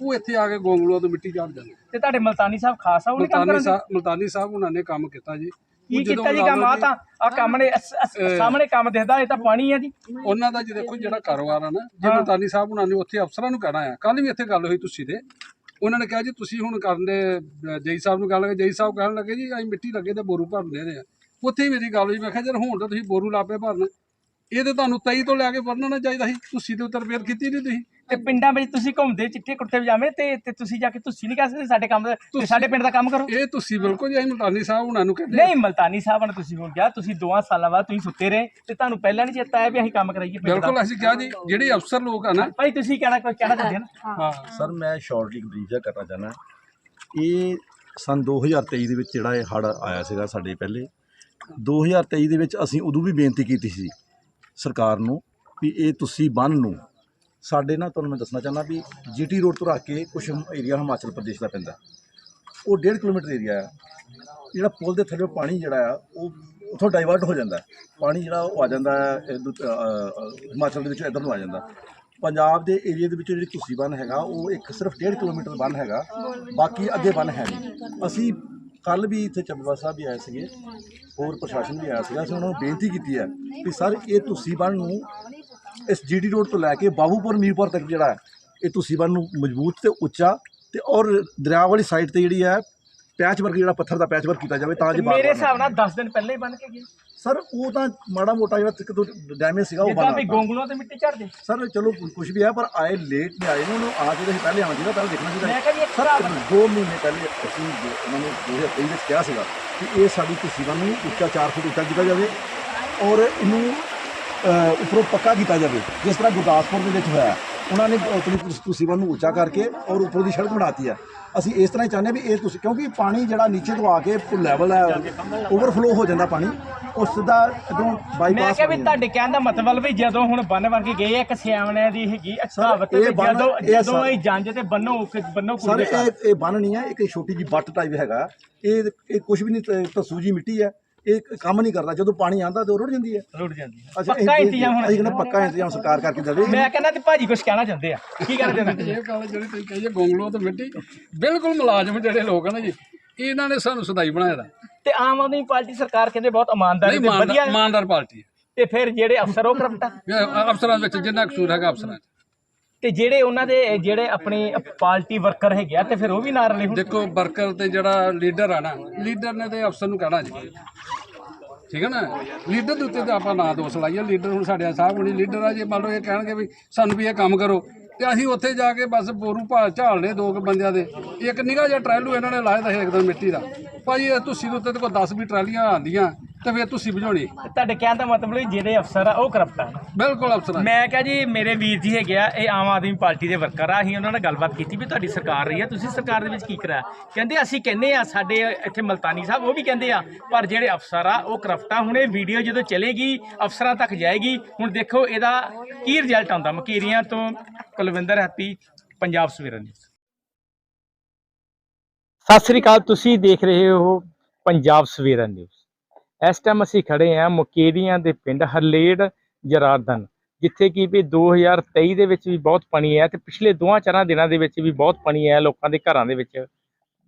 ਉਹ ਇੱਥੇ ਆ ਕੇ ਗੋਂਗਲੂਆਂ ਤੋਂ ਮਿੱਟੀ ਝਾੜ ਜਾਂਦੇ ਤੇ ਤੁਹਾਡੇ ਮਲਤਾਨੀ ਸਾਹਿਬ ਖਾਸ ਆ ਉਹਨੇ ਕੰਮ ਮਲਤਾਨੀ ਸਾਹਿਬ ਮਲਤਾਨੀ ਸਾਹਿਬ ਉਹਨਾਂ ਨੇ ਕੰਮ ਕੀਤਾ ਜੀ ਕੀ ਜਦੋਂ ਕੀਤਾ ਜੀ ਕੰਮ? ਆ ਤਾਂ ਆ ਕੰਮ ਨੇ ਅਸ- ਅਸ- ਸਾਹਮਣੇ ਕੰਮ ਦਿਖਦਾ ਇਹ ਤਾਂ ਪਾਣੀ ਆ ਜੀ। ਉਹਨਾਂ ਦਾ ਜੀ ਦੇਖੋ ਜਿਹੜਾ ਕਾਰੋਬਾਰ ਆ ਨਾ ਜੇ ਹਾਂ। ਮਲਤਾਨੀ ਸਾਹਿਬ ਉਹਨਾਂ ਨੇ ਉੱਥੇ ਅਫਸਰਾਂ ਨੂੰ ਕਹਿਣਾ ਆ ਕੱਲ ਵੀ ਇੱਥੇ ਗੱਲ ਹੋਈ ਤੁਸੀਂ ਦੇ। ਉਹਨਾਂ ਨੇ ਕਿਹਾ ਜੀ ਤੁਸੀਂ ਹੁਣ ਕਰਨ ਦੇ ਜਈ ਸਾਹਿਬ ਨੂੰ ਕਹਿਣ ਲੱਗੇ ਜਈ ਸਾਹਿਬ ਕਹਿਣ ਲੱਗੇ ਜੀ ਅਸੀਂ ਮਿੱਟੀ ਲੱਗੇ ਤੇ ਬੋਰੂ ਭਰਨ ਦੇ ਰਹੇ ਆ। ਉੱਥੇ ਹੀ ਮੇਰੀ ਗੱਲ ਹੋਈ ਮੈਂ ਕਿਹਾ ਜਰ ਹੁਣ ਤਾਂ ਤੁਸੀਂ ਬੋਰੂ ਲਾਪੇ ਭਰਨ। ਇਹ ਤੇ ਤੁਹਾਨੂੰ 23 ਤੋਂ ਲੈ ਕੇ ਭਰਨਾ ਚਾਹੀਦਾ ਸੀ ਤੁਸੀਂ ਤੇ ਉੱਤਰ ਰਿਪੇਅਰ ਕੀਤੀ ਨਹੀਂ ਤੁਸੀਂ। ਤੇ ਪਿੰਡਾਂ ਵਿੱਚ ਤੁਸੀਂ ਘੁੰਮਦੇ ਚਿੱਟੇ ਕੁੱਤੇ ਪਜਾਮੇ ਤੇ ਤੇ ਤੁਸੀਂ ਜਾ ਕੇ ਤੁਸੀਂ ਨਹੀਂ ਕਹਿ ਸਕਦੇ ਸਾਡੇ ਕੰਮ ਦਾ ਤੇ ਸਾਡੇ ਪਿੰਡ ਦਾ ਕੰਮ ਕਰੋ। ਇਹ ਤੁਸੀਂ ਬਿਲਕੁਲ ਜੀ ਅਸੀਂ ਮਲਤਾਨੀ ਸਾਹਿਬ ਉਹਨਾਂ ਨੂੰ ਕਹਿੰਦੇ ਨਹੀਂ ਮਲਤਾਨੀ ਸਾਹਿਬ ਨੇ ਤੁਸੀਂ ਹੁਣ ਕਿਹਾ ਤੁਸੀਂ ਦੋਆਂ ਸਾਲਾਂ ਬਾਅਦ ਤੁਸੀਂ ਸੁੱਤੇ ਰਹੇ ਤੇ ਤੁਹਾਨੂੰ ਪਹਿਲਾਂ ਨਹੀਂ ਚੇਤਾ ਆਇਆ ਵੀ ਅਸੀਂ ਕੰਮ ਕਰਾਈਏ ਪਿੰਡ ਦਾ। ਬਿਲਕੁਲ ਅਸੀਂ ਕਿਹਾ ਜੀ ਜਿਹੜੇ ਅਫਸਰ ਲੋਕ ਆ ਨਾ। ਭਾਈ ਤੁਸੀਂ ਕਹਿਣਾ ਕੋਈ ਕਹਿਣਾ ਚਾਹੁੰਦੇ ਨਾ? ਹਾਂ। ਸਰ ਮੈਂ ਸ਼ਾਰਟਲੀ ਬਰੀਫ ਜਿਹਾ ਕਰਨਾ ਚਾਹਨਾ ਇਹ ਸਨ 2023 ਦੇ ਵਿੱਚ ਜਿਹੜਾ ਇਹ ਹੜ ਆਇਆ ਸੀਗਾ ਸਾਡੇ ਪਹਿਲੇ 2023 ਦੇ ਵਿੱਚ ਅਸੀਂ ਉਦੋਂ ਵੀ ਬੇਨਤੀ ਕੀਤੀ ਸੀ ਸਰਕਾਰ ਨੂੰ ਵੀ ਇਹ ਤੁਸੀਂ ਬੰਨ ਨੂੰ ਸਾਡੇ ਨਾ ਤੁਹਾਨੂੰ ਮੈਂ ਦੱਸਣਾ ਚਾਹੁੰਦਾ ਵੀ ਜੀਟੀ ਰੋਡ ਤੋਂ ਰੱਖ ਕੇ ਕੁਝ ਏਰੀਆ ਹਿਮਾਚਲ ਪ੍ਰਦੇਸ਼ ਦਾ ਪੈਂਦਾ। ਉਹ 1.5 ਕਿਲੋਮੀਟਰ ਏਰੀਆ ਆ ਜਿਹੜਾ ਪੁਲ ਦੇ ਥੱਲੇ ਪਾਣੀ ਜਿਹੜਾ ਆ ਉਹ ਉੱਥੋਂ ਡਾਈਵਰਟ ਹੋ ਜਾਂਦਾ। ਪਾਣੀ ਜਿਹੜਾ ਉਹ ਆ ਜਾਂਦਾ ਇੱਧਰ, ਹਿਮਾਚਲ ਦੇ ਵਿੱਚ ਇੱਧਰ ਨੂੰ ਆ ਜਾਂਦਾ। ਪੰਜਾਬ ਦੇ ਏਰੀਆ ਦੇ ਵਿੱਚ ਜਿਹੜੀ ਤੁਸੀਂ ਬੰਨ ਹੈਗਾ ਉਹ ਇੱਕ ਸਿਰਫ 1.5 ਕਿਲੋਮੀਟਰ ਬੰਨ ਹੈਗਾ। ਬਾਕੀ ਅੱਗੇ ਬੰਨ ਹੈ ਨਹੀਂ। ਅਸੀਂ ਕੱਲ ਵੀ ਇੱਥੇ ਚੱਬੇਵਾਲ ਸਾਹਿਬ ਵੀ ਆਏ ਸੀਗੇ। ਹੋਰ ਪ੍ਰਸ਼ਾਸਨ ਵੀ ਆਇਆ ਸੀਗਾ। ਅਸੀਂ ਉਹਨਾਂ ਨੂੰ ਬੇਨਤੀ ਕੀਤੀ ਹੈ ਕਿ ਸਰ ਇਹ ਤੁਸੀਂ ਬੰਨ ਨੂੰ ਇਸ ਜੀਡੀ ਰੋਡ ਤੋਂ ਲੈ ਕੇ ਬਾਬੂਪੁਰ ਮੀਰਪੁਰ ਤੱਕ ਜਿਹੜਾ ਹੈ ਇਹ ਤੁਸੀਂ ਬੰਨ ਨੂੰ ਮਜ਼ਬੂਤ ਤੇ ਉੱਚਾ ਤੇ ਔਰ ਦਰਿਆ ਵਾਲੀ ਸਾਈਡ ਤੇ ਜਿਹੜੀ ਹੈ ਪੈਚ ਵਰਕ ਜਿਹੜਾ ਪੱਥਰ ਦਾ ਪੈਚ ਵਰਕ ਕੀਤਾ ਜਾਵੇ ਤਾਂ ਜੇ ਮੇਰੇ ਨਾ- ਹਿਸਾਬ ਨਾਲ 10 ਦਿਨ ਪਹਿਲਾਂ ਹੀ ਬਣ ਕੇ ਗਏ ਸਰ ਉਹ ਤਾਂ ਮਾੜਾ ਮੋਟਾ ਜਿਹੜਾ ਤੱਕ ਤੋਂ ਡੈਮੇਜ ਸੀਗਾ ਉਹ ਜਿੱਦਾਂ ਵੀ ਬਣਾ ਗੋਂਗਲੋਂ ਤੇ ਮਿੱਟੀ ਝੜਦੇ। ਸਰ ਚਲੋ ਕੁਝ ਵੀ ਹੈ ਪਰ ਆਏ ਲੇਟ ਨਹੀਂ ਆਏ ਨੇ ਉਹਨੂੰ ਆ ਜਿਹੜੇ ਪਹਿਲੇ ਆਉਣਾ ਚਾਹੀਦਾ ਪਹਿਲਾਂ ਦੇਖਣਾ ਮੈਂ ਚਾਹੀਦਾ ਕਿਹਾ ਵੀ ਇੱਕ ਸਰ ਹਿਸਾਬ ਨਾਲ ਦੋ ਮਹੀਨੇ ਪਹਿਲੇ ਅਸੀਂ ਉਹਨਾਂ ਨੂੰ 2023 ਵਿੱਚ ਕਿਹਾ ਸੀਗਾ ਕਿ ਇਹ ਸਾਡੀ ਤੁਸੀਂ ਨੂੰ ਉੱਚਾ 4 ਫੁੱਟ ਉੱਚਾ ਕੀਤਾ ਜਾਵੇ ਔਰ ਇਹਨੂੰ ਉੱਪਰੋਂ ਪੱਕਾ ਕੀਤਾ ਜਾਵੇ ਜਿਸ ਤਰ੍ਹਾਂ ਗੁਰਦਾਸਪੁਰ ਦੇ ਵਿੱਚ ਹੋਇਆ। ਉਹਨਾਂ ਨੇ ਆਪਣੀ ਤੁਸ- ਤੁਸੀਂ ਨੂੰ ਉੱਚਾ ਕਰਕੇ ਔਰ ਉੱਪਰੋਂ ਦੀ ਸੜਕ ਬਣਾਤੀ ਹੈ ਅਸੀਂ ਇਸ ਤਰ੍ਹਾਂ ਹੀ ਚਾਹੁੰਦੇ ਵੀ ਇਹ ਤੁਸੀਂ ਕਿਉਂਕਿ ਪਾਣੀ ਜਿਹੜਾ ਨੀਚੇ ਤੋਂ ਆ ਕੇ ਲੈਵਲ ਹੈ ਓਵਰਫਲੋ ਹੋ ਜਾਂਦਾ ਪਾਣੀ ਉਹ ਸਿੱਧਾ ਮੈਂ ਬਾਈਪਾਸ ਕਿਹਾ ਵੀ ਤੁਹਾਡੇ ਕਹਿਣ ਦਾ ਮਤਲਬ ਵੀ ਜਦੋਂ ਹੁਣ ਬੰਨ ਵਰ ਕੇ ਗਏ ਇੱਕ ਸਿਆਵਣਿਆਂ ਦੀ ਹੈਗੀ ਬੰਨ੍ਹ- ਜਦੋਂ ਜਦੋਂ ਸਰ- ਇਹ ਜੰਜ ਤੇ ਬੰਨੋ ਬੰਨੋ ਸਰ ਕੁੜੀ ਘਰ। ਇਹ ਇਹ ਬੰਨ ਨਹੀਂ ਹੈ ਇੱਕ ਛੋਟੀ ਜੀ ਬੱਟ ਟਾਈਪ ਹੈਗਾ। ਇਹ ਇਹ ਕੁਝ ਵੀ ਨਹੀਂ ਤਸੂਜੀ ਮਿੱਟੀ ਹੈ। ਇਹ ਕੰਮ ਨਹੀਂ ਕਰਦਾ। ਜਦੋਂ ਪਾਣੀ ਆਂਦਾ ਤੇ ਉਹ ਰੁੜ ਜਾਂਦੀ ਹੈ। ਰੁੜ ਜਾਂਦੀ ਹੈ। ਅੱਛਾ ਪੱਕਾ ਇੰਤਜ਼ਾਮ ਹੋਣਾ ਅਸੀਂ ਕਹਿੰਦੇ ਪੱਕਾ ਇੰਤਜ਼ਾਮ ਸਰਕਾਰ ਕਰਕੇ ਦੇਵੇ। ਮੈਂ ਕਹਿੰਦਾ ਤੇ ਭਾਜੀ ਕੁਝ ਕਹਿਣਾ ਚਾਹੁੰਦੇ ਆ। ਕੀ ਕਹਿਣਾ ਚਾਹੁੰਦੇ ਇਹ ਗੱਲ ਜਿਹੜੀ ਤੁਸੀਂ ਕਹੀਏ ਗੋਂਗਲੋ ਤੇ ਮਿੱਟੀ ਬਿਲਕੁਲ ਮੁਲਾਜ਼ਮ ਜਿਹੜੇ ਲੋਕ ਆ ਨਾ ਜੀ ਇਹਨਾਂ ਨੇ ਸਾਨੂੰ ਸਦਾਈ ਬਣਾਇਆ ਦਾ। ਤੇ ਆਮ ਆਦਮੀ ਪਾਰਟੀ ਸਰਕਾਰ ਕਹਿੰਦੇ ਬਹੁਤ ਇਮਾਨਦਾਰੀ ਤੇ ਵਧੀਆ ਇਮਾਨਦਾਰ ਪਾਰਟੀ ਹੈ। ਤੇ ਫਿਰ ਜਿਹੜੇ ਅਫਸਰ ਉਹ ਕਰਪਟ। ਆ ਅਫਸਰਾਂ ਵਿੱਚ ਜਿੰਨਾ ਕਸੂਰ ਹੈਗਾ ਅਫਸਰਾਂ 'ਚ। ਤੇ ਜਿਹੜੇ ਉਹਨਾਂ ਦੇ ਜਿਹੜੇ ਆਪਣੇ ਪਾਰਟੀ ਵਰਕਰ ਹੈਗੇ ਆ, ਤੇ ਫਿਰ ਉਹ ਵੀ ਨਾਲ ਰਲੇ ਹੁਣ? ਦੇਖੋ, ਵਰਕਰ ਤੇ ਜਿਹੜਾ ਲੀਡਰ ਆ ਨਾ, ਲੀਡਰ ਨੇ ਤੇ ਅਫਸਰ ਨੂੰ ਕਹਿਣਾ ਜੀ। ਠੀਕ ਹੈ ਨਾ? ਲੀਡਰ ਦੇ ਉੱਤੇ ਤਾਂ ਆਪਾਂ ਨਾ ਦੋਸ਼ ਲਾਈਏ। ਲੀਡਰ ਹੁਣ ਸਾਡੇ ਸਾਹਿਬ ਹੁਣੀ ਲੀਡਰ ਆ ਜੇ, ਮੰਨ ਲਓ ਇਹ ਕਹਿਣਗੇ ਵੀ ਸਾਨੂੰ ਵੀ ਇਹ ਕੰਮ ਕਰੋ। ਤੇ ਅਸੀਂ ਉੱਥੇ ਜਾ ਕੇ ਬਸ ਬੋਰੂ ਭਾਲ ਝਾਲ ਲਏ ਦੋ ਕੁ ਬੰਦਿਆਂ ਦੇ। ਇੱਕ ਨਿਗਾ ਜਿਹਾ ਟਰੈਲੂ ਇਹਨਾਂ ਨੇ ਲਾਇਆ ਤਾਂ ਸੀ ਇੱਕਦਮ ਮਿੱਟੀ ਦਾ। ਭਾਜੀ ਇਹ ਤੁਸੀਂ ਦੇ ਉੱਤੇ ਤੇ ਕੋਈ 10 ਵੀ ਟਰਾਲੀਆਂ ਆਂਦੀਆਂ ਤੇ ਫਿਰ ਤੁਸੀਂ ਬੁਝਾਉਣੀ ਤੁਹਾਡੇ ਕਹਿਣ ਦਾ ਮਤਲਬ ਵੀ ਜਿਹੜੇ ਅਫਸਰ ਆ ਉਹ ਕਰਪਟ ਆ। ਬਿਲਕੁਲ ਅਫਸਰਾਂ ਮੈਂ ਕਿਹਾ ਜੀ ਮੇਰੇ ਵੀਰ ਜੀ ਹੈਗੇ ਆ ਇਹ ਆਮ ਆਦਮੀ ਪਾਰਟੀ ਦੇ ਵਰਕਰ ਆ ਅਸੀਂ ਉਹਨਾਂ ਨਾਲ ਗੱਲਬਾਤ ਕੀਤੀ ਵੀ ਤੁਹਾਡੀ ਸਰਕਾਰ ਰਹੀ ਆ ਤੁਸੀਂ ਸਰਕਾਰ ਦੇ ਵਿੱਚ ਕੀ ਕਰਾਇਆ ਕਹਿੰਦੇ ਅਸੀਂ ਕਹਿੰਦੇ ਆ ਸਾਡੇ ਇੱਥੇ ਮਲਤਾਨੀ ਸਾਹਿਬ ਉਹ ਵੀ ਕਹਿੰਦੇ ਆ ਪਰ ਜਿਹੜੇ ਅਫਸਰ ਆ ਉਹ ਕਰਪਟ ਆ। ਹੁਣ ਇਹ ਵੀਡੀਓ ਜਦੋਂ ਚਲੇਗੀ ਅਫਸਰਾਂ ਤੱਕ ਜਾਏਗੀ ਹੁਣ ਦੇਖੋ ਇਹਦਾ ਕੀ ਰਿਜ਼ਲਟ ਆਉਂਦਾ? ਮਕੀਰੀਆਂ ਤੋਂ ਕੁਲਵਿੰਦਰ ਹੈਪੀ ਪੰਜਾਬ ਸਵੇਰਾ ਨਿਊਜ਼। ਸਤਿ ਸ੍ਰੀ ਅਕਾਲ, ਤੁਸੀਂ ਦੇਖ ਰਹੇ ਹੋ ਪੰਜਾਬ ਸਵੇਰਾ ਨਿਊਜ਼। ਇਸ ਟਾਈਮ ਅਸੀਂ ਖੜੇ ਹਾਂ ਮੁਕੇਰੀਆਂ ਦੇ ਪਿੰਡ ਹਰਲੇੜ ਜਰਾਰਦਨ, ਜਿੱਥੇ ਕਿ ਵੀ 2023 ਦੇ ਵਿੱਚ ਵੀ ਬਹੁਤ ਪਾਣੀ ਹੈ ਤੇ ਪਿਛਲੇ ਦੋਹਾਂ ਚਾਰਾਂ ਦਿਨਾਂ ਦੇ ਵਿੱਚ ਵੀ ਬਹੁਤ ਪਾਣੀ ਹੈ ਲੋਕਾਂ ਦੇ ਘਰਾਂ ਦੇ ਵਿੱਚ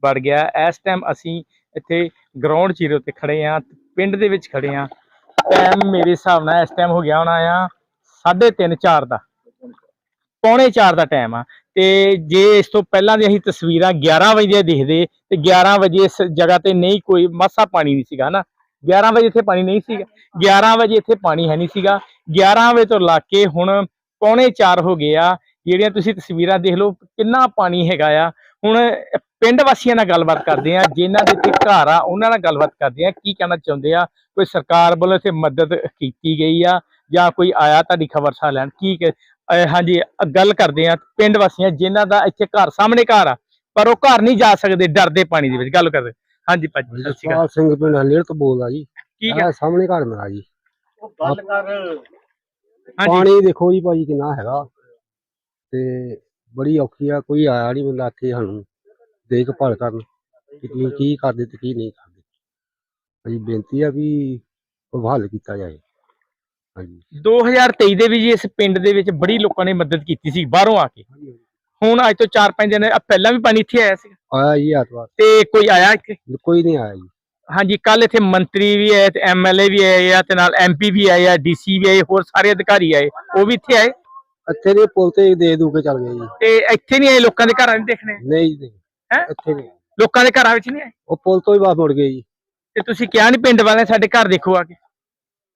ਵੜ ਗਿਆ। ਇਸ ਟਾਈਮ ਅਸੀਂ ਇੱਥੇ ਗਰਾਊਂਡ ਜ਼ੀਰੋ ਉੱਤੇ ਖੜੇ ਹਾਂ, ਪਿੰਡ ਦੇ ਵਿੱਚ ਖੜੇ ਹਾਂ। ਟਾਈਮ ਮੇਰੇ ਹਿਸਾਬ ਨਾਲ ਇਸ ਟਾਈਮ ਹੋ ਗਿਆ ਹੋਣਾ ਆ 3:30 4 ਦਾ, ਪੌਣੇ 4 ਦਾ ਟਾਈਮ ਆ। ਤੇ ਜੇ ਇਸ ਤੋਂ ਪਹਿਲਾਂ ਦੀ ਅਸੀਂ ਤਸਵੀਰਾਂ 11 ਵਜੇ ਦੀਆਂ ਦੇਖਦੇ, ਤੇ 11 ਵਜੇ ਇਸ ਜਗ੍ਹਾ ਤੇ ਨਹੀਂ ਕੋਈ ਮਾਸਾ ਪਾਣੀ ਨਹੀਂ ਸੀਗਾ, ਹਨਾ? 11 ਵਜੇ ਇੱਥੇ ਪਾਣੀ ਨਹੀਂ ਸੀਗਾ। 11 ਵਜੇ ਇੱਥੇ ਪਾਣੀ ਹੈ ਨਹੀਂ ਸੀਗਾ। 11 ਵਜੇ ਤੋਂ ਲਾ ਕੇ ਹੁਣ ਪੌਣੇ 4 ਹੋ ਗਏ ਆ। ਜਿਹੜੀਆਂ ਤੁਸੀਂ ਤਸਵੀਰਾਂ ਦੇਖ ਲਓ, ਕਿੰਨਾ ਪਾਣੀ ਹੈਗਾ ਆ। ਹੁਣ ਪਿੰਡ ਵਾਸੀਆਂ ਨਾਲ ਗੱਲਬਾਤ ਕਰਦੇ ਆ, ਜਿਨ੍ਹਾਂ ਦੇ ਇੱਥੇ ਘਰ ਆ, ਉਹਨਾਂ ਨਾਲ ਗੱਲਬਾਤ ਕਰਦੇ ਆ, ਕੀ ਕਹਿਣਾ ਚਾਹੁੰਦੇ ਆ? ਕੋਈ ਸਰਕਾਰ ਵੱਲੋਂ ਇੱਥੇ ਮਦਦ ਕੀਤੀ ਗਈ ਆ ਜਾਂ ਕੋਈ ਆਇਆ ਤੁਹਾਡੀ ਖਬਰ ਸਾ ਲੈਣ? ਕੀ ਕ- ਹਾਂਜੀ ਗੱਲ ਕਰਦੇ ਆ ਪਿੰਡ ਵਾਸੀਆਂ ਜਿਨ੍ਹਾਂ ਦਾ ਇੱਥੇ ਘਰ ਸਾਹਮਣੇ ਘਰ ਆ ਪਰ ਉਹ ਘਰ ਨਹੀਂ ਜਾ ਸਕਦੇ ਡਰਦੇ ਪਾਣੀ ਦੇ ਵਿੱਚ ਗੱਲ ਕਰਦੇ ਹਾਂਜੀ ਭਾਜੀ ਸਤਿ ਸ਼੍ਰੀ ਅਕਾਲ। ਜਸਪਾਲ ਸਿੰਘ ਪਿੰਡ ਹਲੇੜ ਤੋਂ ਬੋਲਦਾ ਜੀ। ਕੀ ਆਹ ਸਾਹਮਣੇ ਘਰ ਮੇਰਾ ਜੀ। ਗੱਲ ਕਰ। ਹਾਂਜੀ। ਪਾਣੀ ਦੇਖੋ ਜੀ ਭਾਜੀ ਕਿੰਨਾ ਹੈਗਾ। ਤੇ ਬੜੀ ਔਖੀ ਆ ਕੋਈ ਆਇਆ ਨਹੀਂ ਬੰਦਾ ਇੱਥੇ ਸਾਨੂੰ ਦੇਖਭਾਲ ਕਰਨ ਕਿ ਕੀ ਕੀ ਕਰਦੇ ਤੇ ਕੀ ਨਹੀਂ ਕਰਦੇ। ਭਾਜੀ ਬੇਨਤੀ ਆ ਵੀ ਉਹ ਹੱਲ ਕੀਤਾ ਜਾਏ। 2023 ਦੇ ਵੀ ਜੀ ਇਸ ਪਿੰਡ ਦੇ ਵਿੱਚ ਬੜੀ ਲੋਕਾਂ ਨੇ ਮਦਦ ਕੀਤੀ ਸੀ ਬਾਹਰੋਂ ਆ ਕੇ। ਹੁਣ ਅੱਜ ਤੋਂ 4-5 ਦਿਨ ਪਹਿਲਾਂ ਵੀ ਪਾਣੀ ਇੱਥੇ ਆਇਆ ਸੀ। ਆਇਆ ਜੀ ਐਤਵਾਰ। ਤੇ ਕੋਈ ਆਇਆ ਇੱਥੇ? ਕੋਈ ਨਹੀਂ ਆਇਆ ਜੀ। ਹਾਂਜੀ ਕੱਲ ਇੱਥੇ ਮੰਤਰੀ ਵੀ ਆਏ ਤੇ ਐਮਐਲਏ ਵੀ ਆਏ ਆ ਤੇ ਨਾਲ ਐਮਪੀ ਵੀ ਆਏ ਆ ਡੀਸੀ ਵੀ ਆਏ ਹੋਰ ਸਾਰੇ ਅਧਿਕਾਰੀ ਆਏ ਉਹ ਵੀ ਇੱਥੇ ਆਏ? ਇੱਥੇ ਦੇ ਪੁਲ ਤੇ ਦੇ ਦੂ ਕੇ ਚੱਲ ਗਏ ਜੀ। ਤੇ ਇੱਥੇ ਨਹੀਂ ਆਏ ਲੋਕਾਂ ਦੇ ਘਰਾਂ ਨਹੀਂ ਦੇਖਣੇ? ਨਹੀਂ ਜੀ, ਹੈਂ? ਇੱਥੇ ਨਹੀਂ। ਲੋਕਾਂ ਦੇ ਘਰਾਂ ਵਿੱਚ ਨਹੀਂ ਆਏ? ਉਹ ਪੁਲ ਤੋਂ ਹੀ ਬਾਹਰ ਮੁੜ ਗਏ ਜੀ। ਤੇ ਤੁਸੀਂ ਕਿਹਾ ਨਹੀਂ ਪਿੰਡ ਵਾਲਿਆਂ ਸਾਡੇ ਘਰ ਦੇਖੋ ਆ ਕੇ।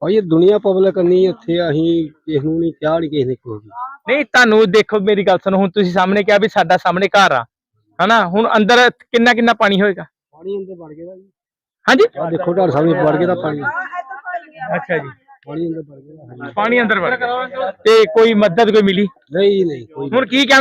ਭਾਈ ਇਹ ਦੁਨੀਆ ਪਬਲਿਕ ਨਹੀਂ ਇੱਥੇ ਅਸੀਂ ਕਿਸ ਨੂੰ ਨਹੀਂ ਕਿਹਾ ਨਹੀਂ ਕਿਸੇ ਨੇ ਕੋਈ ਨਹੀਂ ਤੁਹਾਨੂੰ ਦੇਖੋ ਮੇਰੀ ਗੱਲ ਸੁਣੋ ਹੁਣ ਤੁਸੀਂ ਸਾਹਮਣੇ ਕਿਹਾ ਵੀ ਸਾਡਾ ਸਾਹਮਣੇ ਘਰ ਆ ਹਨਾ? ਹੁਣ ਅੰਦਰ ਕਿੰਨਾ ਕਿੰਨਾ ਪਾਣੀ ਹੋਏਗਾ? ਪਾਣੀ ਅੰਦਰ ਵੜ ਗਿਆ ਜੀ ਹਾਂਜੀ? ਆ ਦੇਖੋ ਤੁਹਾਡੇ ਸਾਹਮਣੇ ਵੜ ਗਿਆ ਤਾਂ ਪਾਣੀ। ਅੱਛਾ ਜੀ। ਪਾਣੀ ਅੰਦਰ ਵੜ ਗਿਆ। ਪਾਣੀ। ਅੰਦਰ ਵੜ ਗਿਆ। ਤੇ ਕੋਈ ਮਦਦ ਕੋਈ ਮਿਲੀ? ਨਹੀਂ ਨਹੀਂ ਕੋਈ ਹੁਣ ਕੀ ਕਹਿਣਾ